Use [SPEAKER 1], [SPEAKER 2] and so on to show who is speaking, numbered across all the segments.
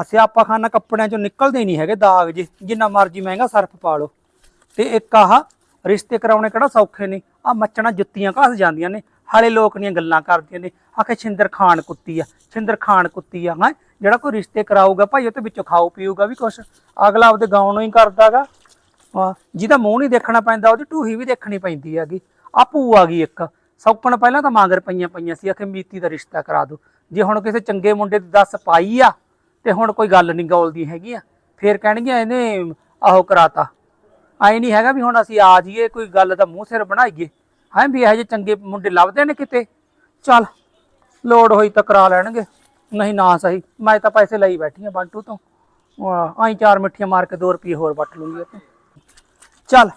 [SPEAKER 1] ਅਸਿਆ ਆਪਾਂ ਖਾਨਾ ਕੱਪੜਿਆਂ ਚੋਂ ਨਿਕਲਦੇ ਨਹੀਂ ਹੈਗੇ ਦਾਗ ਜੀ ਜਿੰਨਾ ਮਰਜ਼ੀ ਮਹਿੰਗਾ ਸਰਫ ਪਾ ਲਓ। ਤੇ ਇੱਕ ਆਹ ਰਿਸ਼ਤੇ ਕਰਾਉਣੇ ਕਿਹੜਾ ਸੌਖੇ ਨੇ? ਆ ਮੱਚਣਾ ਜੁੱਤੀਆਂ ਘਸ ਜਾਂਦੀਆਂ ਨੇ। ਹਾਲੇ ਲੋਕ ਦੀਆਂ ਗੱਲਾਂ ਕਰਦੀਆਂ ਨੇ। ਆਖੇ ਛਿੰਦਰ ਖਾਨ ਕੁੱਤੀ ਆ, ਛਿੰਦਰ ਖਾਨ ਕੁੱਤੀ ਆ, ਹੈ? ਜਿਹੜਾ ਕੋਈ ਰਿਸ਼ਤੇ ਕਰਾਊਗਾ ਭਾਈ, ਉਹ ਤੇ ਵਿੱਚੋਂ ਖਾਊ ਪੀਊਗਾ ਵੀ ਕੁਛ। ਅਗਲਾ ਆਪਦੇ ਗਾਉਣ ਨੂੰ ਹੀ ਕਰਦਾਗਾ। ਹਾਂ ਜਿਹਦਾ ਮੂੰਹ ਨਹੀਂ ਦੇਖਣਾ ਪੈਂਦਾ, ਉਹਦੀ ਢੂਹੀ ਵੀ ਦੇਖਣੀ ਪੈਂਦੀ ਹੈਗੀ। ਆ ਭੂ ਆ ਗਈ ਇੱਕ। ਸੌਕਣ ਪਹਿਲਾਂ ਤਾਂ ਮਾਂਗਰ ਪਈਆਂ ਪਈਆਂ ਸੀ। ਆਖੇ ਮੀਤੀ ਦਾ ਰਿਸ਼ਤਾ ਕਰਾ ਦੋ। ਜੇ ਹੁਣ ਕਿਸੇ ਚੰਗੇ ਮੁੰਡੇ ਦੀ ਦੱਸ ਪਾਈ ਆ ਤੇ ਹੁਣ ਕੋਈ ਗੱਲ ਨਹੀਂ ਗੌਲਦੀ ਹੈਗੀ ਆ। ਫੇਰ ਕਹਿਣਗੇ ਇਹਨੇ ਆਹੋ ਕਰਾਤਾ। ਆਏ ਨਹੀਂ ਹੈਗਾ ਵੀ ਹੁਣ ਅਸੀਂ ਆ ਜਾਈਏ, ਕੋਈ ਗੱਲ ਦਾ ਮੂੰਹ ਸਿਰ ਬਣਾਈਏ। ਹਾਂ ਵੀ ਇਹੋ ਜਿਹੇ ਚੰਗੇ ਮੁੰਡੇ ਲੱਭਦੇ ਨੇ ਕਿਤੇ? ਚੱਲ, ਲੋੜ ਹੋਈ ਤਾਂ ਕਰਾ ਲੈਣਗੇ। ਨਹੀਂ ਨਾ ਸਹੀ, ਮੈਂ ਤਾਂ ਪੈਸੇ ਲਈ ਬੈਠੀ ਆ ਬੰਟੂ ਤੋਂ। ਆਈ ਚਾਰ ਮਿੱਠੀਆਂ ਮਾਰ ਕੇ 2 ਰੁਪਏ ਹੋਰ ਵੱਟ ਲੂੰਗੀ ਇਹ ਚੱਲ,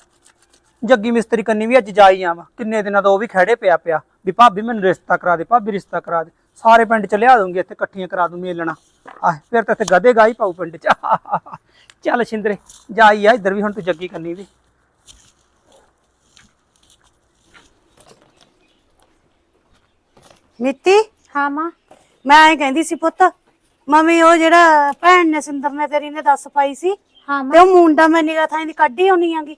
[SPEAKER 1] ਜੱਗੀ ਮਿਸਤਰੀ ਕੰਨੀ ਵੀ ਅੱਜ ਜਾਈ ਆਵਾਂ। ਕਿੰਨੇ ਦਿਨਾਂ ਤੋਂ ਉਹ ਵੀ ਖੜੇ ਪਿਆ ਪਿਆ। ਵੀ ਭਾਬੀ ਮੈਨੂੰ ਰਿਸ਼ਤਾ ਕਰਾ ਦੇ, ਭਾਬੀ ਰਿਸ਼ਤਾ ਕਰਾ ਦੇ। ਸਾਰੇ ਪਿੰਡ ਚ ਲਿਆ ਦੂੰਗੀ ਇੱਥੇ ਇਕੱਠੀਆਂ ਕਰਾ ਦੂੰ ਮੇਲਣਾ। ਆਹ ਫਿਰ ਤਾਂ ਇੱਥੇ ਗਧੇ ਗਾਈ ਪਾਉ ਪਿੰਡ ਚ। ਚੱਲ ਛਿੰਦਰੇ ਜਾਈ ਆ ਇੱਧਰ ਵੀ ਹੁਣ ਤੂੰ ਜੱਗੀ ਕੰਨੀ ਵੀ।
[SPEAKER 2] ਮਿੱਤੀ?
[SPEAKER 3] ਹਾਂ ਮਾਂ।
[SPEAKER 2] ਮੈਂ ਐਂ ਕਹਿੰਦੀ ਸੀ ਪੁੱਤ ਮੰਮੀ ਉਹ ਜਿਹੜਾ ਭੈਣ ਨੇ ਸਿੰਦਰ ਨੇ ਤੇਰੀ ਨੇ ਦੱਸ ਪਾਈ ਸੀ
[SPEAKER 3] ਹਾਂ
[SPEAKER 2] ਤੇ
[SPEAKER 3] ਮਾਂ
[SPEAKER 2] ਉਹ ਮੁੰਡਾ ਮੈਂ ਨਿਗਾਹ ਥਾਂ ਦੀ ਕੱਢੀ ਆਉਣੀ ਆਂਗੀ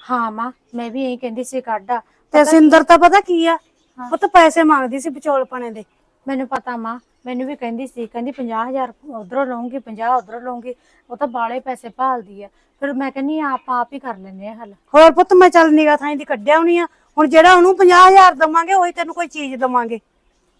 [SPEAKER 3] ਹਾਂ ਮਾਂ ਮੈਂ ਵੀ ਇਹੀ ਕਹਿੰਦੀ ਸੀ ਕੱਢਾ
[SPEAKER 2] ਤੇ ਸਿੰਦਰ ਤਾਂ ਪਤਾ ਕੀ ਆ? ਪੁੱਤ ਪੈਸੇ ਮੰਗਦੀ ਸੀ ਵਿਚੋਲਪਣੇ ਦੇ।
[SPEAKER 3] ਮੈਨੂੰ ਪਤਾ ਮਾਂ ਮੈਨੂੰ ਵੀ ਕਹਿੰਦੀ ਸੀ ਕਹਿੰਦੀ 50000 ਉਧਰੋਂ ਲਵਾਂਗੀ 50 ਉਧਰੋਂ ਲਵਾਂਗੀ ਉਹ ਤਾਂ ਬਾਲੇ ਪੈਸੇ ਭਾਲਦੀ ਆ। ਫਿਰ ਮੈਂ ਕਹਿੰਨੀ ਆਪ ਆਪ ਹੀ ਕਰ ਲੈਨੇ ਆ ਹੱਲ।
[SPEAKER 2] ਹੋਰ ਪੁੱਤ ਮੈਂ ਚੱਲ ਨਿਗਾਹ ਥਾਂ ਦੀ ਕੱਢਿਆ ਆਉਣੀ ਆ। ਹੁਣ ਜਿਹੜਾ ਉਹਨੂੰ 50000 ਦਵਾਂਗੇ ਉਹੀ ਤੈਨੂੰ ਕੋਈ ਚੀਜ਼ ਦਵਾਂਗੇ।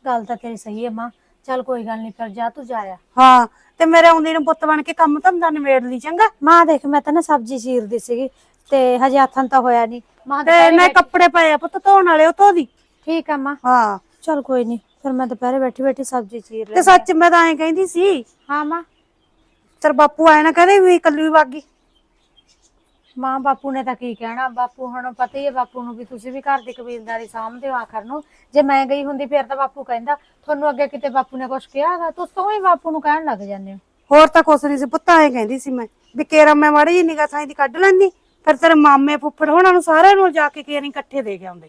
[SPEAKER 3] ਗੱਲ ਤਾਂ ਤੇਰੀ ਸਹੀ ਹੈ ਮਾਂ। ਚੱਲ ਕੋਈ ਗੱਲ ਨਹੀਂ ਫਿਰ ਜਾ ਤੂੰ ਜਾਇਆ
[SPEAKER 2] ਹਾਂ ਤੇ ਮੇਰੇ ਆਉਂਦੀ ਨੂੰ ਪੁੱਤ ਬਣ ਕੇ ਕੰਮ ਧੰਦਾ ਨਿਬੇੜ ਲਈ ਚੰਗਾ?
[SPEAKER 3] ਮਾਂ ਦੇਖ ਮੈਂ ਤਾਂ ਨਾ ਸਬਜ਼ੀ ਚੀਰਦੀ ਸੀਗੀ ਤੇ ਹਜੇ ਹੱਥਾਂ ਤਾਂ ਹੋਇਆ ਨਹੀਂ ਮਾਂ
[SPEAKER 2] ਤੇ ਮੈਂ ਕੱਪੜੇ ਪਏ ਆ ਪੁੱਤ ਧੋਣ ਵਾਲੇ ਉਹ ਧੋ ਦੀ।
[SPEAKER 3] ਠੀਕ ਆ ਮਾਂ।
[SPEAKER 2] ਹਾਂ।
[SPEAKER 3] ਚੱਲ ਕੋਈ ਨਹੀਂ ਫਿਰ ਮੈਂ ਦੁਪਹਿਰੇ ਬੈਠੀ ਬੈਠੀ ਸਬਜ਼ੀ ਚੀਰ
[SPEAKER 2] ਤੇ
[SPEAKER 3] ਲਈ
[SPEAKER 2] ਸੱਚ ਮੈਂ ਤਾਂ ਐਂ ਕਹਿੰਦੀ ਸੀ
[SPEAKER 3] ਹਾਂ ਮਾਂ।
[SPEAKER 2] ਤੇਰਾ ਬਾਪੂ ਆਇਆ ਨਾ ਕਹਦੇ ਵੀ ਕੱਲੀ ਵਾਗੀ।
[SPEAKER 3] ਮਾਂ ਬਾਪੂ ਨੇ ਤਾਂ ਕੀ ਕਹਿਣਾ ਬਾਪੂ ਹੁਣ ਪਤਾ ਹੀ ਹੈ ਬਾਪੂ ਨੂੰ ਵੀ ਤੁਸੀਂ ਵੀ ਘਰ ਦੀ ਕਬੀਲਦਾਰੀ ਸਾਂਭਦੇ ਹੋ ਆਖਰ ਨੂੰ। ਜੇ ਮੈਂ ਗਈ ਹੁੰਦੀ ਫਿਰ ਤਾਂ ਬਾਪੂ ਕਹਿੰਦਾ ਤੁਹਾਨੂੰ ਅੱਗੇ ਕਿਤੇ ਬਾਪੂ ਨੇ ਕੁਝ ਕਿਹਾ ਹੈਗਾ ਤੁਸੀਂ ਤੋਂ ਹੀ ਬਾਪੂ ਨੂੰ ਕਹਿਣ ਲੱਗ ਜਾਂਦੇ ਹੋ।
[SPEAKER 2] ਹੋਰ ਤਾਂ ਕੁਛ ਨਹੀਂ ਸੀ ਪੁੱਤ ਐਂ ਕਹਿੰਦੀ ਸੀ ਮੈਂ ਵੀ ਕੇਰਾ ਮੈਂ ਮਾੜੀ ਜੀ ਨਿਗਾਹ ਥਾਂ ਦੀ ਕੱਢ ਲੈਂਦੀ ਫਿਰ ਤੇਰੇ ਮਾਮੇ ਫੁੱਫੜ ਹੋਣਾ ਨੂੰ ਸਾਰਿਆਂ ਨੂੰ ਜਾ ਕੇ ਕੇਰੀ ਇਕੱਠੇ ਦੇ ਕੇ ਆਉਂਦੇ।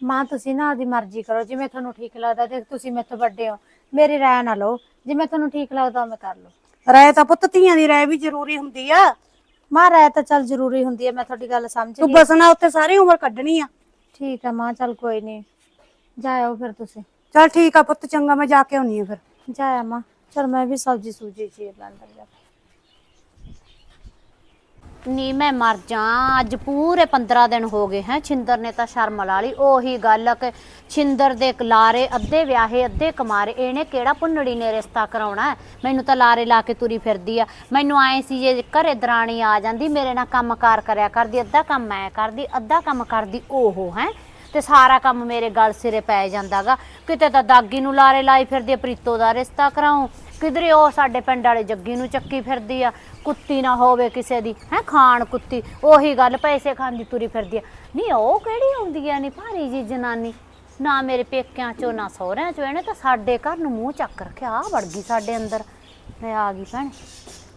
[SPEAKER 3] ਮਾਂ ਤੁਸੀਂ ਨਾ ਆਦੀ ਮਰਜ਼ੀ ਕਰੋ ਜਿਵੇਂ ਤੁਹਾਨੂੰ ਠੀਕ ਲੱਗਦਾ ਦੇਖ ਤੁਸੀਂ ਤੋਂ ਵੱਡੇ ਹੋ। ਮੇਰੀ ਰਾਏ ਨਾ ਲਓ ਜਿਵੇਂ ਤੁਹਾਨੂੰ ਠੀਕ ਲੱਗਦਾ ਉਵੇਂ ਕਰ ਲਓ
[SPEAKER 2] ਰਾਏ ਤਾਂ ਪੁੱਤ ਧੀਆਂ ਦੀ ਰਾਏ ਵੀ ਜ਼ਰੂਰੀ ਹੁੰਦੀ ਆ।
[SPEAKER 3] ਮਾਂ ਰਾਏ ਤਾਂ ਚੱਲ ਜ਼ਰੂਰੀ ਹੁੰਦੀ ਹੈ ਮੈਂ ਤੁਹਾਡੀ ਗੱਲ ਸਮਝ
[SPEAKER 2] ਤੂੰ
[SPEAKER 3] ਗਈ।
[SPEAKER 2] ਬਸਣਾ ਉੱਤੇ ਸਾਰੀ ਉਮਰ ਕੱਢਣੀ ਆ।
[SPEAKER 3] ਠੀਕ ਹੈ ਮਾਂ ਚੱਲ ਕੋਈ ਨਹੀਂ ਜਾਇਓ ਫਿਰ ਤੁਸੀਂ।
[SPEAKER 2] ਚਲ ਠੀਕ ਆ ਪੁੱਤ ਚੰਗਾ ਮੈਂ ਜਾ ਕੇ ਆਉਣੀ ਆ ਫਿਰ।
[SPEAKER 3] ਜਾਇਆ ਮਾਂ ਚਲ ਮੈਂ ਵੀ ਸਬਜ਼ੀ ਸੂਜੀ ਚੀਰ ਲਾਂ ਅੰਦਰ ਜਾ ਕੇ।
[SPEAKER 4] ਨੀ ਮੈਂ ਮਰ ਜਾ ਅੱਜ ਪੂਰੇ 15 ਦਿਨ ਹੋ ਗਏ ਹੈ। ਛਿੰਦਰ ਨੇ ਤਾਂ ਸ਼ਰਮ ਲਾ ਲਈ। ਉਹੀ ਗੱਲ ਕਿ ਛਿੰਦਰ ਦੇ ਲਾਰੇ ਅੱਧੇ ਵਿਆਹੇ ਅੱਧੇ ਕਮਾਰੇ ਇਹਨੇ ਕਿਹੜਾ ਪੁੰਨੜੀ ਨੇ ਰਿਸ਼ਤਾ ਕਰਾਉਣਾ ਹੈ? ਮੈਨੂੰ ਤਾਂ ਲਾਰੇ ਲਾ ਕੇ ਤੁਰੀ ਫਿਰਦੀ ਆ। ਮੈਨੂੰ ਆਏ ਸੀ ਜੇ ਘਰੇ ਦਰਾਣੀ ਆ ਜਾਂਦੀ ਮੇਰੇ ਨਾਲ ਕੰਮਕਾਰ ਕਰਿਆ ਕਰਦੀ ਅੱਧਾ ਕੰਮ ਮੈਂ ਕਰਦੀ ਅੱਧਾ ਕੰਮ ਕਰਦੀ ਉਹ ਹੈ। ਤੇ ਸਾਰਾ ਕੰਮ ਮੇਰੇ ਗਲ ਸਿਰੇ ਪੈ ਜਾਂਦਾਗਾ। ਕਿਤੇ ਤਾਂ ਦਾਗੀ ਨੂੰ ਲਾਰੇ ਲਾਈ ਫਿਰਦੀ ਆ, ਪ੍ਰੀਤੋ ਦਾ ਰਿਸ਼ਤਾ ਕਰਾਉ ਕਿਧਰੇ ਉਹ ਸਾਡੇ ਪਿੰਡ ਵਾਲੇ ਜੱਗੀ ਨੂੰ ਚੱਕੀ ਫਿਰਦੀ ਆ, ਕੁੱਤੀ ਨਾ ਹੋਵੇ ਕਿਸੇ ਦੀ, ਹੈ, ਖਾਣ ਕੁੱਤੀ, ਉਹੀ ਗੱਲ ਪੈਸੇ ਖਾਂਦੀ ਤੁਰੀ ਫਿਰਦੀ ਆ। ਨਹੀਂ, ਉਹ ਕਿਹੜੀ ਆਉਂਦੀ ਆ ਨੀ, ਭਾਰੀ ਜੀ ਜਨਾਨੀ? ਨਾ ਮੇਰੇ ਪੇਕਿਆਂ ਚੋਂ, ਨਾ ਸਹੁਰਿਆਂ ਚੋਂ, ਇਹਨੇ ਤਾਂ ਸਾਡੇ ਘਰ ਨੂੰ ਮੂੰਹ ਚੱਕ ਰੱਖਿਆ ਆ ਵੜ ਗਈ ਸਾਡੇ ਅੰਦਰ। ਮੈਂ ਆ ਗਈ ਭੈਣ।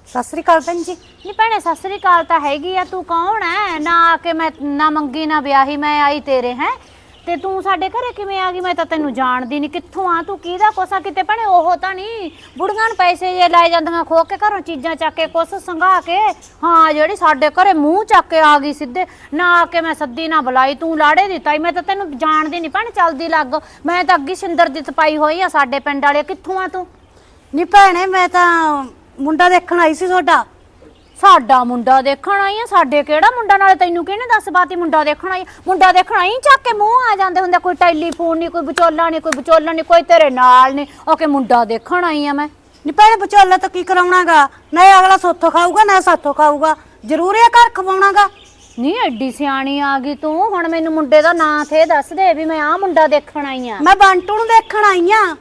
[SPEAKER 2] ਸਤਿ ਸ੍ਰੀ ਅਕਾਲ ਭੈਣ ਜੀ।
[SPEAKER 4] ਨੀ ਭੈਣੇ, ਸਤਿ ਸ੍ਰੀ ਅਕਾਲ ਤਾਂ ਹੈਗੀ ਆ, ਤੂੰ ਕੌਣ ਐ? ਨਾ ਆ ਕੇ ਮੈਂ, ਨਾ ਮੰਗੀ, ਨਾ ਵਿਆਹੀ, ਮੈਂ ਆਈ ਤੇਰੇ, ਹੈ? ਤੇ ਤੂੰ ਸਾਡੇ ਘਰੇ ਕਿਵੇਂ ਆ ਗਈ? ਮੈਂ ਤਾਂ ਤੈਨੂੰ ਜਾਣਦੀ ਨਹੀਂ ਕਿੱਥੋਂ ਆ ਤੂੰ? ਕਿਹਦਾ ਕੋਸਾ ਕਿਤੇ ਭੈਣੇ? ਉਹ ਤਾਂ ਨਹੀਂ ਬੁੜੀਆਂ ਨੂੰ ਪੈਸੇ ਜੇ ਲੈ ਜਾਂਦੀਆਂ ਖੋ ਕੇ ਘਰੋਂ ਚੀਜ਼ਾਂ ਚੱਕ ਕੇ ਕੁਛ ਸੰਘਾ ਕੇ। ਹਾਂ, ਜਿਹੜੀ ਸਾਡੇ ਘਰੇ ਮੂੰਹ ਚੱਕ ਕੇ ਆ ਗਈ ਸਿੱਧੇ। ਨਾ ਆ ਕੇ ਮੈਂ ਸੱਦੀ, ਨਾ ਬੁਲਾਈ। ਤੂੰ ਲਾੜੇ ਦਿੱਤਾ ਈ ਮੈਂ ਤਾਂ ਤੈਨੂੰ ਜਾਣਦੀ ਨਹੀਂ ਭੈਣੇ, ਚੱਲਦੀ ਲੱਗ। ਮੈਂ ਤਾਂ ਅੱਗੀ ਸਿੰਦਰ ਦੀ ਤਪਾਈ ਹੋਈ ਆ ਸਾਡੇ ਪਿੰਡ ਵਾਲੇ। ਕਿੱਥੋਂ ਆ ਤੂੰ?
[SPEAKER 2] ਨੀ ਭੈਣੇ, ਮੈਂ ਤਾਂ ਮੁੰਡਾ ਦੇਖਣ ਆਈ ਸੀ ਤੁਹਾਡਾ।
[SPEAKER 4] ਸਾਡਾ ਮੁੰਡਾ ਦੇਖਣ ਆਈ ਆ ਸਾਡੇ ਕਿਹੜਾ ਮੁੰਡਾ? ਨਾਲੇ ਤੈਨੂੰ ਕਿਹਨੇ ਦੱਸ ਬਾਤੀ ਮੁੰਡਾ ਦੇਖਣ ਆਈ ਆ? ਮੁੰਡਾ ਦੇਖਣ ਆਈ ਚੱਕ ਕੇ ਮੂੰਹ ਆ ਜਾਂਦੇ ਹੁੰਦੇ ਕੋਈ ਟੈਲੀਫੋਨ ਨਹੀਂ ਕੋਈ ਵਿਚੋਲਾ ਨਹੀਂ ਕੋਈ ਵਿਚੋਲਾ ਨਹੀਂ ਕੋਈ ਤੇਰੇ ਨਾਲ ਨਹੀਂ ਓਕੇ ਮੁੰਡਾ ਦੇਖਣ ਆਈ ਆ ਮੈਂ।
[SPEAKER 2] ਨੀ ਭੈਣੇ ਵਿਚੋਲਾ ਤਾਂ ਕੀ ਕਰਾਉਣਾਗਾ? ਨਾ ਇਹ ਅਗਲਾ ਸੋਥੋਂ ਖਾਊਗਾ ਨਾ ਸਾਥੋਂ ਖਾਊਗਾ। ਜ਼ਰੂਰੀ ਆ ਘਰ ਖਵਾਉਣਾਗਾ।
[SPEAKER 4] ਨਹੀਂ ਐਡੀ ਸਿਆਣੀ ਆ ਗਈ ਤੂੰ। ਹੁਣ ਮੈਨੂੰ ਮੁੰਡੇ ਦਾ ਨਾਂ ਥੇ ਦੱਸ ਦੇ ਵੀ ਮੈਂ ਆ ਮੁੰਡਾ ਦੇਖਣ ਆਈ ਆ।
[SPEAKER 2] ਮੈਂ ਬੰਟੂ ਨੂੰ ਦੇਖਣ ਆਈ ਆ।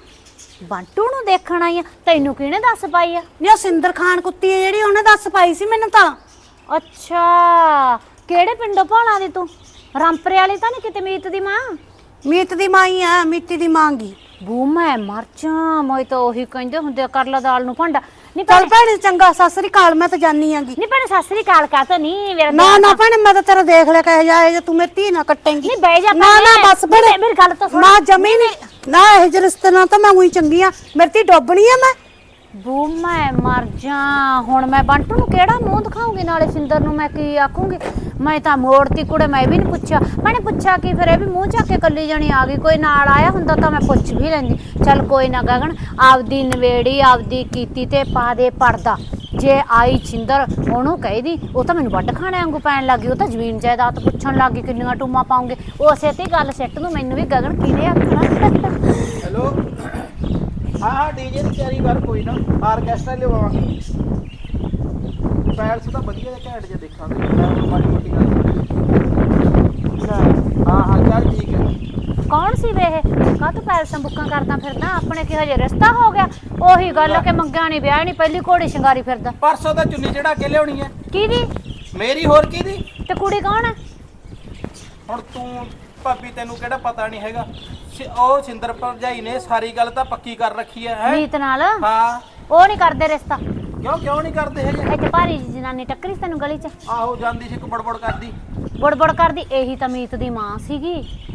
[SPEAKER 4] ਬੰਟੂ ਨੂੰ ਦੇਖਣ ਆਈ ਆ ਤੈਨੂੰ ਕਿਹਨੇ ਦੱਸ ਪਾਈ ਆ?
[SPEAKER 2] ਨੀ ਉਹ ਸਿੰਦਰ ਖਾਨ ਕੁੱਤੀ ਹੈ ਜਿਹੜੀ ਉਹਨੇ ਦੱਸ ਪਾਈ ਸੀ ਮੈਨੂੰ ਤਾਂ।
[SPEAKER 4] ਅੱਛਾ ਕਿਹੜੇ ਪਿੰਡੋਂ ਭਾਲਾਂ ਦੀ ਤੂੰ? ਰਾਮਪਰੇ ਵਾਲੀ ਤਾਂ ਨਹੀਂ ਕਿਤੇ ਮੀਤ ਦੀ ਮਾਂ?
[SPEAKER 2] ਮੀਤ ਦੀ ਮਾਈ ਆ ਮੀਤੀ ਦੀ ਮਾਂਗੀ
[SPEAKER 4] ਬੂ ਮੈਂ ਮਰ ਜਾ ਮੈਂ ਤਾਂ ਉਹੀ ਕਹਿੰਦੇ ਹੁੰਦੇ ਆ, ਕਰ ਲਾ ਦਾਲ ਨੂੰ ਭਾਂਡਾ। ਨਹੀਂ
[SPEAKER 2] ਚੱਲ
[SPEAKER 4] ਭੈਣੇ
[SPEAKER 2] ਭੈਣੇ ਚੰਗਾ ਸਤਿ ਸ੍ਰੀ ਅਕਾਲ ਮੈਂ ਤਾਂ ਜਾਨੀ ਆਂਗੀ
[SPEAKER 4] ਨਹੀਂ ਭੈਣੇ ਸਤਿ ਸ੍ਰੀ ਅਕਾਲ ਕਾ ਤਾਂ ਨਹੀਂ ਮੇਰਾ
[SPEAKER 2] ਨਾ ਨਾ ਭੈਣੇ ਮੈਂ ਤਾਂ ਤੇਰਾ ਦੇਖ ਲਿਆ ਕਹੇ ਜਾਏ ਜੇ ਤੂੰ ਮੇਰੀ ਧੀ ਨਾ ਕੱਟੇਂਗੀ।
[SPEAKER 4] ਨਹੀਂ ਬਹਿ ਜਾ
[SPEAKER 2] ਨਾ ਨਾ
[SPEAKER 4] ਭੈਣੇ।
[SPEAKER 2] ਬਸ
[SPEAKER 4] ਨਹੀਂ,
[SPEAKER 2] ਭੈਣੇ।
[SPEAKER 4] ਮੇਰੀ ਗੱਲ ਤਾਂ ਸੁਣ।
[SPEAKER 2] ਨਾ ਜਮੀ ਨਹੀਂ ਨਾ ਇਹ ਜਿਹੇ ਰਿਸ਼ਤੇ ਨਾਲ ਤਾਂ ਮੈਂ ਉਹੀ ਚੰਗੀ ਆ। ਮੇਰੀ ਧੀ ਡੋਬਣੀ ਆ ਮੈਂ।
[SPEAKER 4] ਬੂ, ਮੈਂ ਮਰ ਜਾ। ਹੁਣ ਮੈਂ ਬੰਟੂ ਨੂੰ ਕਿਹੜਾ ਮੂੰਹ ਦਿਖਾਉਂਗੀ? ਨਾਲੇ ਸਿੰਦਰ ਨੂੰ ਮੈਂ ਕੀ ਆਖੂੰਗੀ? ਮੈਂ ਤਾਂ ਮੋੜਤੀ ਕੁੜੇ, ਮੈਂ ਵੀ ਨਹੀਂ ਪੁੱਛਿਆ। ਮੈਨੇ ਪੁੱਛਿਆ ਕਿ ਫਿਰ ਇਹ ਵੀ ਮੂੰਹ ਚੱਕ ਕੇ ਕੱਲੀ ਜਣੀ ਆ ਗਈ। ਕੋਈ ਨਾਲ ਆਇਆ ਹੁੰਦਾ ਤਾਂ ਮੈਂ ਪੁੱਛ ਵੀ ਲੈਂਦੀ। ਚੱਲ ਕੋਈ ਨਾ ਗਗਨ, ਆਪਦੀ ਨਵੇੜੀ, ਆਪਦੀ ਕੀਤੀ ਤੇ ਪਾ ਦੇ ਪੜਦਾ ਜੇ ਆਈ ਛਿੰਦਰ ਉਹਨੂੰ ਕਹਿਦੀ ਉਹ ਤਾਂ ਮੈਨੂੰ ਵੱਢ ਖਾਣੇ ਵਾਂਗੂ ਪੈਣ ਲੱਗੀ ਉਹ ਤਾਂ ਜ਼ਮੀਨ ਜਾਇਦਾਦ ਪੁੱਛਣ ਲੱਗੀ ਕਿੰਨੀਆਂ ਟੂਮਾਂ ਪਾਉਂਗੇ। ਉਸੇ ਤੇ ਹੀ ਗੱਲ ਸੈੱਟ ਨੂੰ ਮੈਨੂੰ ਵੀ ਗਗਨ ਕਿਹਨੇ ਆਖਣਾ
[SPEAKER 5] ਹੈਲੋ? ਹਾਂ ਹਾਂ ਡੀਜੇ ਦੀ ਤਿਆਰੀ ਕਰ, ਕੋਈ ਨਾ। ਆਰਕੈਸਟਰਾ ਲਿਵਾਵਾਂਗੇ ਪੈਲਸ ਤਾਂ ਵਧੀਆ ਜਿਹਾ ਘੈਂਟ ਜਿਹਾ ਦੇਖਾਂਗੇ। ਮੈਂ ਹੁਣ ਮਾੜੀ ਮੋਟੀ ਗੱਲ ਅੱਛਾ, ਹਾਂ ਹਾਂ, ਚੱਲ ਠੀਕ ਹੈ।
[SPEAKER 4] ਕੌਣ ਸੀ ਵੇ ਇਹ? ਕਾਹ ਤੋਂ ਪੈਲਸਾਂ ਬੁੱਕਾਂ ਕਰਦਾ ਫਿਰਦਾ? ਆਪਣੇ ਕੀ ਹਜੇ ਰਿਸ਼ਤਾ ਹੋ ਗਿਆ? ਉਹੀ ਗੱਲ ਕਿ ਮੰਗਿਆ ਨਹੀਂ ਵਿਆਹ ਨਹੀਂ ਪਹਿਲੀ ਘੋੜੀ ਸ਼ਿੰਗਾਰੀ ਫਿਰਦਾ।
[SPEAKER 5] ਪਰਸੋਂ ਤਾਂ ਚੁੰਨੀ ਚੜਾ ਕੇ ਲਿਆਉਣੀ ਹੈ
[SPEAKER 4] ਕਿਹਦੀ?
[SPEAKER 5] ਮੇਰੀ ਹੋਰ ਕਿਹਦੀ?
[SPEAKER 4] ਤੇ ਕੁੜੀ ਕੌਣ ਹੈ
[SPEAKER 5] ਹੁਣ ਤੂੰ ਭਾਬੀ ਤੈਨੂੰ ਕਿਹੜਾ ਪਤਾ ਨਹੀਂ ਹੈਗਾ? ਸ਼ਿ- ਉਹ ਸਿੰਦਰ ਭਰਜਾਈ ਨੇ ਸਾਰੀ ਗੱਲ ਤਾਂ ਪੱਕੀ ਕਰ ਰੱਖੀ ਹੈ ਹੈਂ?
[SPEAKER 4] ਮੀਤ ਨਾਲ?
[SPEAKER 5] ਹਾਂ।
[SPEAKER 4] ਉਹ ਨਹੀਂ ਕਰਦੇ ਰਿਸ਼ਤਾ।
[SPEAKER 5] ਕਿਉਂ ਕਿਉਂ ਨਹੀਂ ਕਰਦੇ ਹੈਗੇ?
[SPEAKER 4] ਇੱਥੇ ਭਾਰੀ ਜਿਹੀ ਜਨਾਨੀ ਟੱਕਰੀ ਸੀ ਤੈਨੂੰ ਗਲੀ 'ਚ?
[SPEAKER 5] ਆਹੋ ਜਾਂਦੀ ਸੀ ਬੜਬੜ ਕਰਦੀ।
[SPEAKER 4] ਬੜਬੜ ਕਰਦੀ। ਇਹੀ ਤਾਂ ਮੀਤ ਦੀ ਮਾਂ ਸੀਗੀ।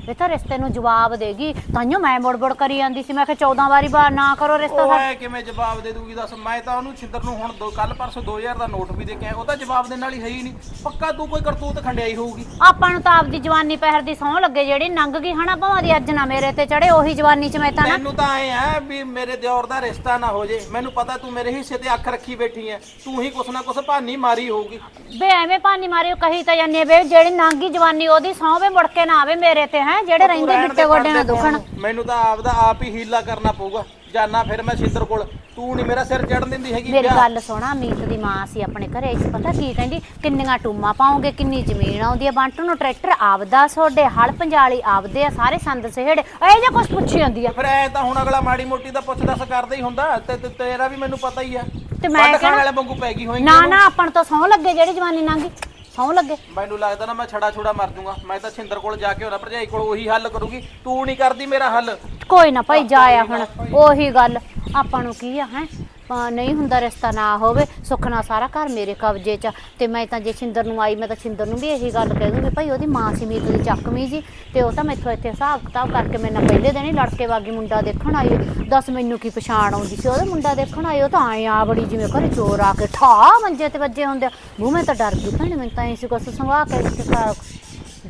[SPEAKER 4] ਇਹ ਤਾਂ ਰਿਸ਼ਤੇ ਨੂੰ ਜਵਾਬ ਦੇਗੀ। ਤਾਂਿਓ ਮੈਂ ਬੜਬੜ ਕਰੀ ਜਾਂਦੀ ਸੀ। ਮੈਂ ਕਿਹਾ 14 ਵਾਰੀ ਬਾਰ ਨਾ ਕਰੋ ਰਿਸ਼ਤਾ
[SPEAKER 5] ਉਹ
[SPEAKER 4] ਸਾਡਾ।
[SPEAKER 5] ਐ ਕਿਵੇਂ ਜਵਾਬ ਦੇ ਦੂਗੀ ਦੱਸ ਮੈਂ ਤਾਂ ਉਹਨੂੰ ਛਿੰਦਰ ਨੂੰ ਹੁਣ ਦੋ ਕੱਲ ਪਰਸੋਂ 2000 ਦਾ ਨੋਟ ਵੀ ਦੇ ਕੇ ਆਇਆ। ਉਹ ਤਾਂ ਜਵਾਬ ਦੇਣ ਵਾਲੀ ਹੈ ਹੀ ਨਹੀਂ। ਪੱਕਾ ਤੂੰ ਕੋਈ ਕਰਤੂਤ ਖੰਡਿਆਈ ਹੋਊਗੀ।
[SPEAKER 4] ਆਪਾਂ ਨੂੰ ਤਾਂ ਆਪਦੀ ਜਵਾਨੀ ਪਹਿਰ ਦੀ ਸਹੁੰ ਲੱਗੇ ਜਿਹੜੀ ਨੰਗ ਗਈ ਹਨਾ ਭਾਵਾਂ ਦੀ ਅੱਜ ਨਾ ਮੇਰੇ ਤੇ ਚੜੇ ਉਹੀ ਜਵਾਨੀ 'ਚ ਮੈਂ ਤਾਂ ਨਾ
[SPEAKER 5] ਤੈਨੂੰ ਤਾਂ ਐ ਆ ਵੀ ਮੇਰੇ ਦਿਓਰ ਦਾ ਰਿਸ਼ਤਾ ਨਾ ਹੋ ਜੇ। ਮੈਨੂੰ ਪਤਾ ਤੂੰ ਮੇਰੇ ਹਿੱਸੇ ਤੇ ਅੱਖ ਰੱਖੀ ਬੈਠੀ ਐ। ਤੂੰ ਹੀ ਕੁਛ ਨਾ ਕੁਛ ਭਾਨੀ ਮਾਰੀ ਹੋਊਗੀ।
[SPEAKER 4] ਬੇ ਐਵੇਂ ਪਾਣੀ ਮਾਰਿਓ ਕਹੀ ਤਾਂ ਜਾਂਦੇ ਵੇ ਜਿਹੜੀ ਨਾਂਗੀ ਜਵਾਨੀ ਉਹਦੀ ਸਹੁੰ ਵੇ ਮੁੜ ਕੇ ਨਾ ਆਵੇ ਮੇਰੇ ਤੇ ਹੈ? ਜਿਹੜੇ ਰਹਿੰਦੇ ਗਿੱਟੇ
[SPEAKER 5] ਦੇ
[SPEAKER 4] ਗੋਡੇ ਨਾ ਦੁਖਣ।
[SPEAKER 5] ਮੈਨੂੰ ਤਾਂ ਆਪਦਾ ਆਪ ਹੀ ਹੀਲਾ ਕਰਨਾ ਪਊਗਾ। ਜਾਨਾ ਫਿਰ ਮੈਂ ਛਿੰਦਰ ਕੋਲ ਤੂੰ ਨਹੀਂ ਮੇਰਾ ਸਿਰ ਚੜਨ ਦਿੰਦੀ ਹੈਗੀ
[SPEAKER 4] ਮੇਰੀ। ਗੱਲ ਸੁਣਾ ਮੀਤ ਦੀ ਮਾਂ ਸੀ ਆਪਣੇ ਘਰੇ ਸੀ ਪਤਾ ਕੀ ਕਹਿੰਦੀ ਕਿੰਨੀਆਂ ਟੂਮਾਂ ਪਾਉਂਗੇ ਕਿੰਨੀ ਜ਼ਮੀਨ ਆਉਂਦੀ ਹੈ ਬੰਟੂ ਨੂੰ ਟਰੈਕਟਰ ਆਪਦਾ ਸੋਡੇ ਹਲ ਪੰਜਾਲੀ ਆਪਦੇ ਆ ਸਾਰੇ ਸੰਦ ਸਿਹੜੇ ਇਹ ਜੇ ਕੁਝ ਪੁੱਛੀ ਜਾਂਦੀ ਆ
[SPEAKER 5] ਫਿਰ ਐ ਤਾਂ ਹੁਣ ਅਗਲਾ ਮਾੜੀ ਮੋਟੀ ਦਾ ਪੁੱਛ ਦੱਸ ਕਰਦਾ ਹੀ ਹੁੰਦਾ ਤੇ ਤੇ ਤੇਰਾ ਵੀ ਮੈਨੂੰ ਪਤਾ ਹੀ ਆ
[SPEAKER 4] ਤੇ ਮੈਂ
[SPEAKER 5] ਵੱਢ ਖਾਣ ਵਾਲੇ ਵਾਂਗੂ ਪੈ ਗਈ ਹੋਏਗੀ
[SPEAKER 4] ਨਾ। ਨਾ ਆਪਾਂ ਨੂੰ ਤਾਂ ਸਹੁੰ ਲੱਗੇ ਜਿਹੜੀ ਜਵਾਨੀ ਨਾਂਗੀ ਸਹੁੰ ਲੱਗੇ।
[SPEAKER 5] ਮੈਨੂੰ ਲੱਗਦਾ ਨਾ ਮੈਂ ਛੜਾ ਛੁੜਾ ਮਰ ਦੂੰਗਾ ਮੈਂ ਤਾਂ ਛਿੰਦਰ ਕੋਲ ਜਾ ਕੇ ਹੋਣਾ ਭਰਜਾਈ ਕੋਲ ਉਹੀ ਹੱਲ ਕਰੂਗੀ। ਤੂੰ ਨਹੀਂ ਕਰਦੀ ਮੇਰਾ ਹੱਲ।
[SPEAKER 4] ਕੋਈ ਨਾ ਭਾਈ ਜਾਇਆ ਹੁਣ। ਉਹੀ ਗੱਲ। ਆਪਾਂ ਨੂੰ ਕੀ ਆ ਹੈ? ਨਹੀਂ ਹੁੰਦਾ ਰਿਸ਼ਤਾ ਨਾ ਹੋਵੇ, ਸੁੱਖ ਨਾਲ ਸਾਰਾ ਘਰ ਮੇਰੇ ਕਬਜ਼ੇ 'ਚ ਆ। ਤੇ ਮੈਂ ਤਾਂ ਜੇ ਛਿੰਦਰ ਨੂੰ ਆਈ, ਮੈਂ ਤਾਂ ਛਿੰਦਰ ਨੂੰ ਵੀ ਇਹੀ ਗੱਲ ਕਹਿ ਦੂੰਗੀ, ਭਾਈ ਉਹਦੀ ਮਾਂ ਸੀ ਮੀਤ ਦੀ ਚੱਕਵੀਂ ਜੀ, ਤੇ ਉਹ ਤਾਂ ਮੈਥੋਂ ਇੱਥੇ ਹਿਸਾਬ ਕਿਤਾਬ ਕਰਕੇ ਮੇਰੇ ਨਾਲ ਪਹਿਲੇ ਦਿਨ ਹੀ ਲੜ ਕੇ ਵਾਗੀ ਮੁੰਡਾ ਦੇਖਣ ਆਈ ਦੱਸ ਮੈਨੂੰ ਕੀ ਪਛਾਣ ਆਉਂਦੀ ਸੀ ਉਹਦਾ ਮੁੰਡਾ ਦੇਖਣ ਆਈ, ਉਹ ਤਾਂ ਆਏ ਆ ਬੜੀ ਜਿਵੇਂ ਘਰੇ ਚੋਰ ਆ ਕੇ ਠਾ ਮੰਜੇ ਤੇ ਵੱਜੇ ਹੁੰਦੇ ਆ। ਮੂੰਹ ਮੈਂ ਤਾਂ ਡਰ ਗਈ ਭੈਣੇ, ਮੈਨੂੰ ਤਾਂ ਐਂ ਸੀ ਕੁਛ ਸੰਵਾ ਕੇ ਇੱਥੇ ਖਾ-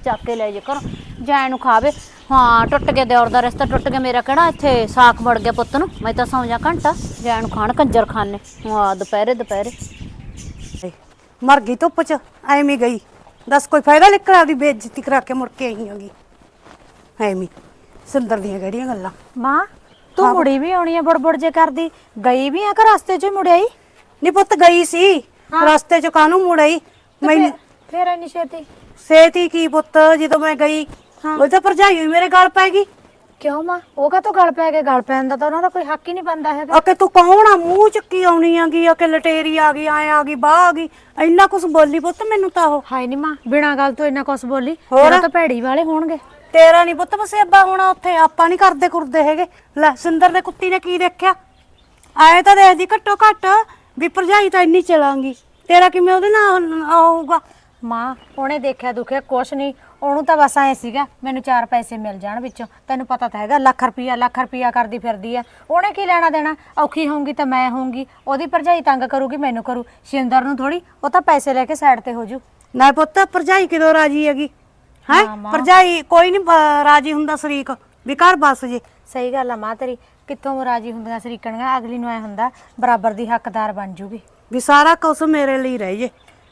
[SPEAKER 4] ਚੱਕ ਕੇ ਲੈ ਜੇ ਕਰ ਜੈ ਨੂੰ ਖਾਵੇ ਹਾਂ ਟੁੱਟ ਗਿਆ ਦਿਓਰ ਦਾ ਰਸਤਾ ਟੁੱਟ ਗਿਆ ਮੇਰਾ ਕਿਹੜਾ? ਇੱਥੇ ਸਾਖ ਵੜ ਗਿਆ ਪੁੱਤ ਨੂੰ। ਮੈਂ ਤਾਂ ਸੌਂ ਜਾ ਘੰਟਾ। ਜੈ ਨੂੰ ਖਾਣ ਕੰਜਰ ਖਾਨੇ ਹਾਂ ਦੁਪਹਿਰੇ ਦੁਪਹਿਰੇ।
[SPEAKER 2] ਮਰ ਗਈ ਧੁੱਪ ਚ ਐਵੇਂ ਗਈ। ਦੱਸ ਕੋਈ ਫਾਇਦਾ ਨਿਕਲ ਆਦੀ ਬੇਇੱਜ਼ਤੀ ਕਰਾ ਕੇ ਮੁੜ ਕੇ ਆਈ ਹੈਗੀ? ਐਵੇਂ। ਸੁੰਦਰ ਦੀਆਂ ਗੜੀਆਂ ਗੱਲਾਂ।
[SPEAKER 3] ਮਾਂ ਤੂੰ ਮੁੜੀ ਵੀ ਆਉਣੀ ਆ ਬੜਬੜ ਜੇ ਕਰਦੀ। ਗਈ ਵੀ ਆ ਕਿ ਰਸਤੇ 'ਚ ਹੀ ਮੁੜਿਆਈ
[SPEAKER 2] ਨੀ ਪੁੱਤ ਗਈ ਸੀ। ਰਸਤੇ ਚ ਕਾਹਨੂੰ ਮੁੜ ਆਈ? ਮੈਨੂੰ
[SPEAKER 3] ਫੇਰ ਇੰਨੀ ਛੇਤੀ?
[SPEAKER 2] ਸੇਤੀ ਕੀ ਪੁੱਤ ਜਦੋਂ ਮੈਂ ਗਈ ਉਹ ਤਾਂ ਭਰਜਾਈ ਹੋਈ ਮੇਰੇ ਗਲ ਪੈ ਗਈ।
[SPEAKER 3] ਕਿਉਂ ਮਾਂ? ਉਹ ਕਾ ਤੋਂ ਗਲ ਪੈ ਕੇ ਗਲ ਪੈਣ ਦਾ ਤਾਂ ਉਹਨਾਂ ਦਾ ਕੋਈ ਹੱਕ ਹੀ ਨਹੀਂ ਬੰਦਾ ਹੈਗਾ।
[SPEAKER 2] ਅਕੇ ਤੂੰ ਕੌਣ ਆ? ਮੂੰਹ ਚੱਕੀ ਆਉਣੀ ਆਗੀ ਅਕੇ ਲਟੇਰੀ ਆ ਗਈ ਆਏ ਆ ਗਈ ਬਾਹ ਆ ਗਈ। ਇੰਨਾ ਕੁਝ ਬੋਲੀ ਪੁੱਤ ਮੈਨੂੰ ਤਾਂ ਉਹ।
[SPEAKER 3] ਹਾਏ ਨੀ ਮਾਂ ਬਿਨਾਂ ਗੱਲ ਤੋਂ ਇੰਨਾ ਕੁਛ ਬੋਲੀ। ਹੋਰ? ਤਾਂ ਭੈੜੀ ਵਾਲੇ ਹੋਣਗੇ।
[SPEAKER 2] ਤੇਰਾ ਨਹੀਂ ਪੁੱਤ ਵਸੇਬਾ ਹੋਣਾ ਉੱਥੇ। ਆਪਾਂ ਨਹੀਂ ਕਰਦੇ ਕੁਰਦੇ ਹੈਗੇ। ਲੈ ਸਿੰਦਰ ਦੇ ਕੁੱਤੀ ਨੇ ਕੀ ਦੇਖਿਆ? ਆਏ ਤਾਂ ਦੇਖਦੀ ਘੱਟੋ ਘੱਟ ਵੀ ਭਰਜਾਈ ਤਾਂ ਇੰਨੀ ਚਲਾਂਗੀ। ਤੇਰਾ ਕਿਵੇਂ ਉਹਦੇ ਨਾਲ ਆਊਗਾ?
[SPEAKER 3] ਮਾਂ ਉਹਨੇ ਦੇਖਿਆ ਦੁਖਿਆ ਕੁਛ ਨਹੀਂ ਉਹਨੂੰ ਤਾਂ ਬਸ ਐ ਸੀਗਾ ਮੈਨੂੰ ਚਾਰ ਪੈਸੇ ਮਿਲ ਜਾਣ ਵਿੱਚੋਂ। ਤੈਨੂੰ ਪਤਾ ਤਾਂ ਹੈਗਾ ਲੱਖ ਰੁਪਈਆ ਲੱਖ ਰੁਪਈਆ ਕਰਦੀ ਫਿਰਦੀ ਆ ਉਹਨੇ ਕੀ ਲੈਣਾ ਦੇਣਾ? ਔਖੀ ਹੋਊਗੀ ਤਾਂ ਮੈਂ ਹੋਊਂਗੀ। ਉਹਦੀ ਭਰਜਾਈ ਤੰਗ ਕਰੂਗੀ ਮੈਨੂੰ ਕਰੂ। ਸ਼ਿੰਦਰ ਨੂੰ ਥੋੜੀ ਉਹ ਤਾਂ ਪੈਸੇ ਲੈ ਕੇ ਸਾਈਡ ਤੇ ਹੋ ਜੂ
[SPEAKER 2] ਨਾ ਪੁੱਤ ਭਰਜਾਈ ਕਿਦੋਂ ਰਾਜੀ ਹੈਗੀ? ਹੈ? ਭਰਜਾਈ ਕੋਈ ਨਹੀਂ ਰਾਜੀ ਹੁੰਦਾ ਸ਼ਰੀਕ। ਵੀ ਘਰ ਬਸ ਜੇ।
[SPEAKER 3] ਸਹੀ ਗੱਲ ਆ ਮਾਂ ਤੇਰੀ। ਕਿੱਥੋਂ ਰਾਜੀ ਹੁੰਦੀਆਂ ਸਰੀਕਣੀਆਂ? ਅਗਲੀ ਨੂੰ ਐ ਹੁੰਦਾ ਬਰਾਬਰ ਦੀ ਹੱਕਦਾਰ ਬਣ ਜੂਗੀ।
[SPEAKER 2] ਵੀ ਸਾਰਾ ਕੁਝ ਮੇਰੇ ਲਈ ਰਹਿ ਜੇ।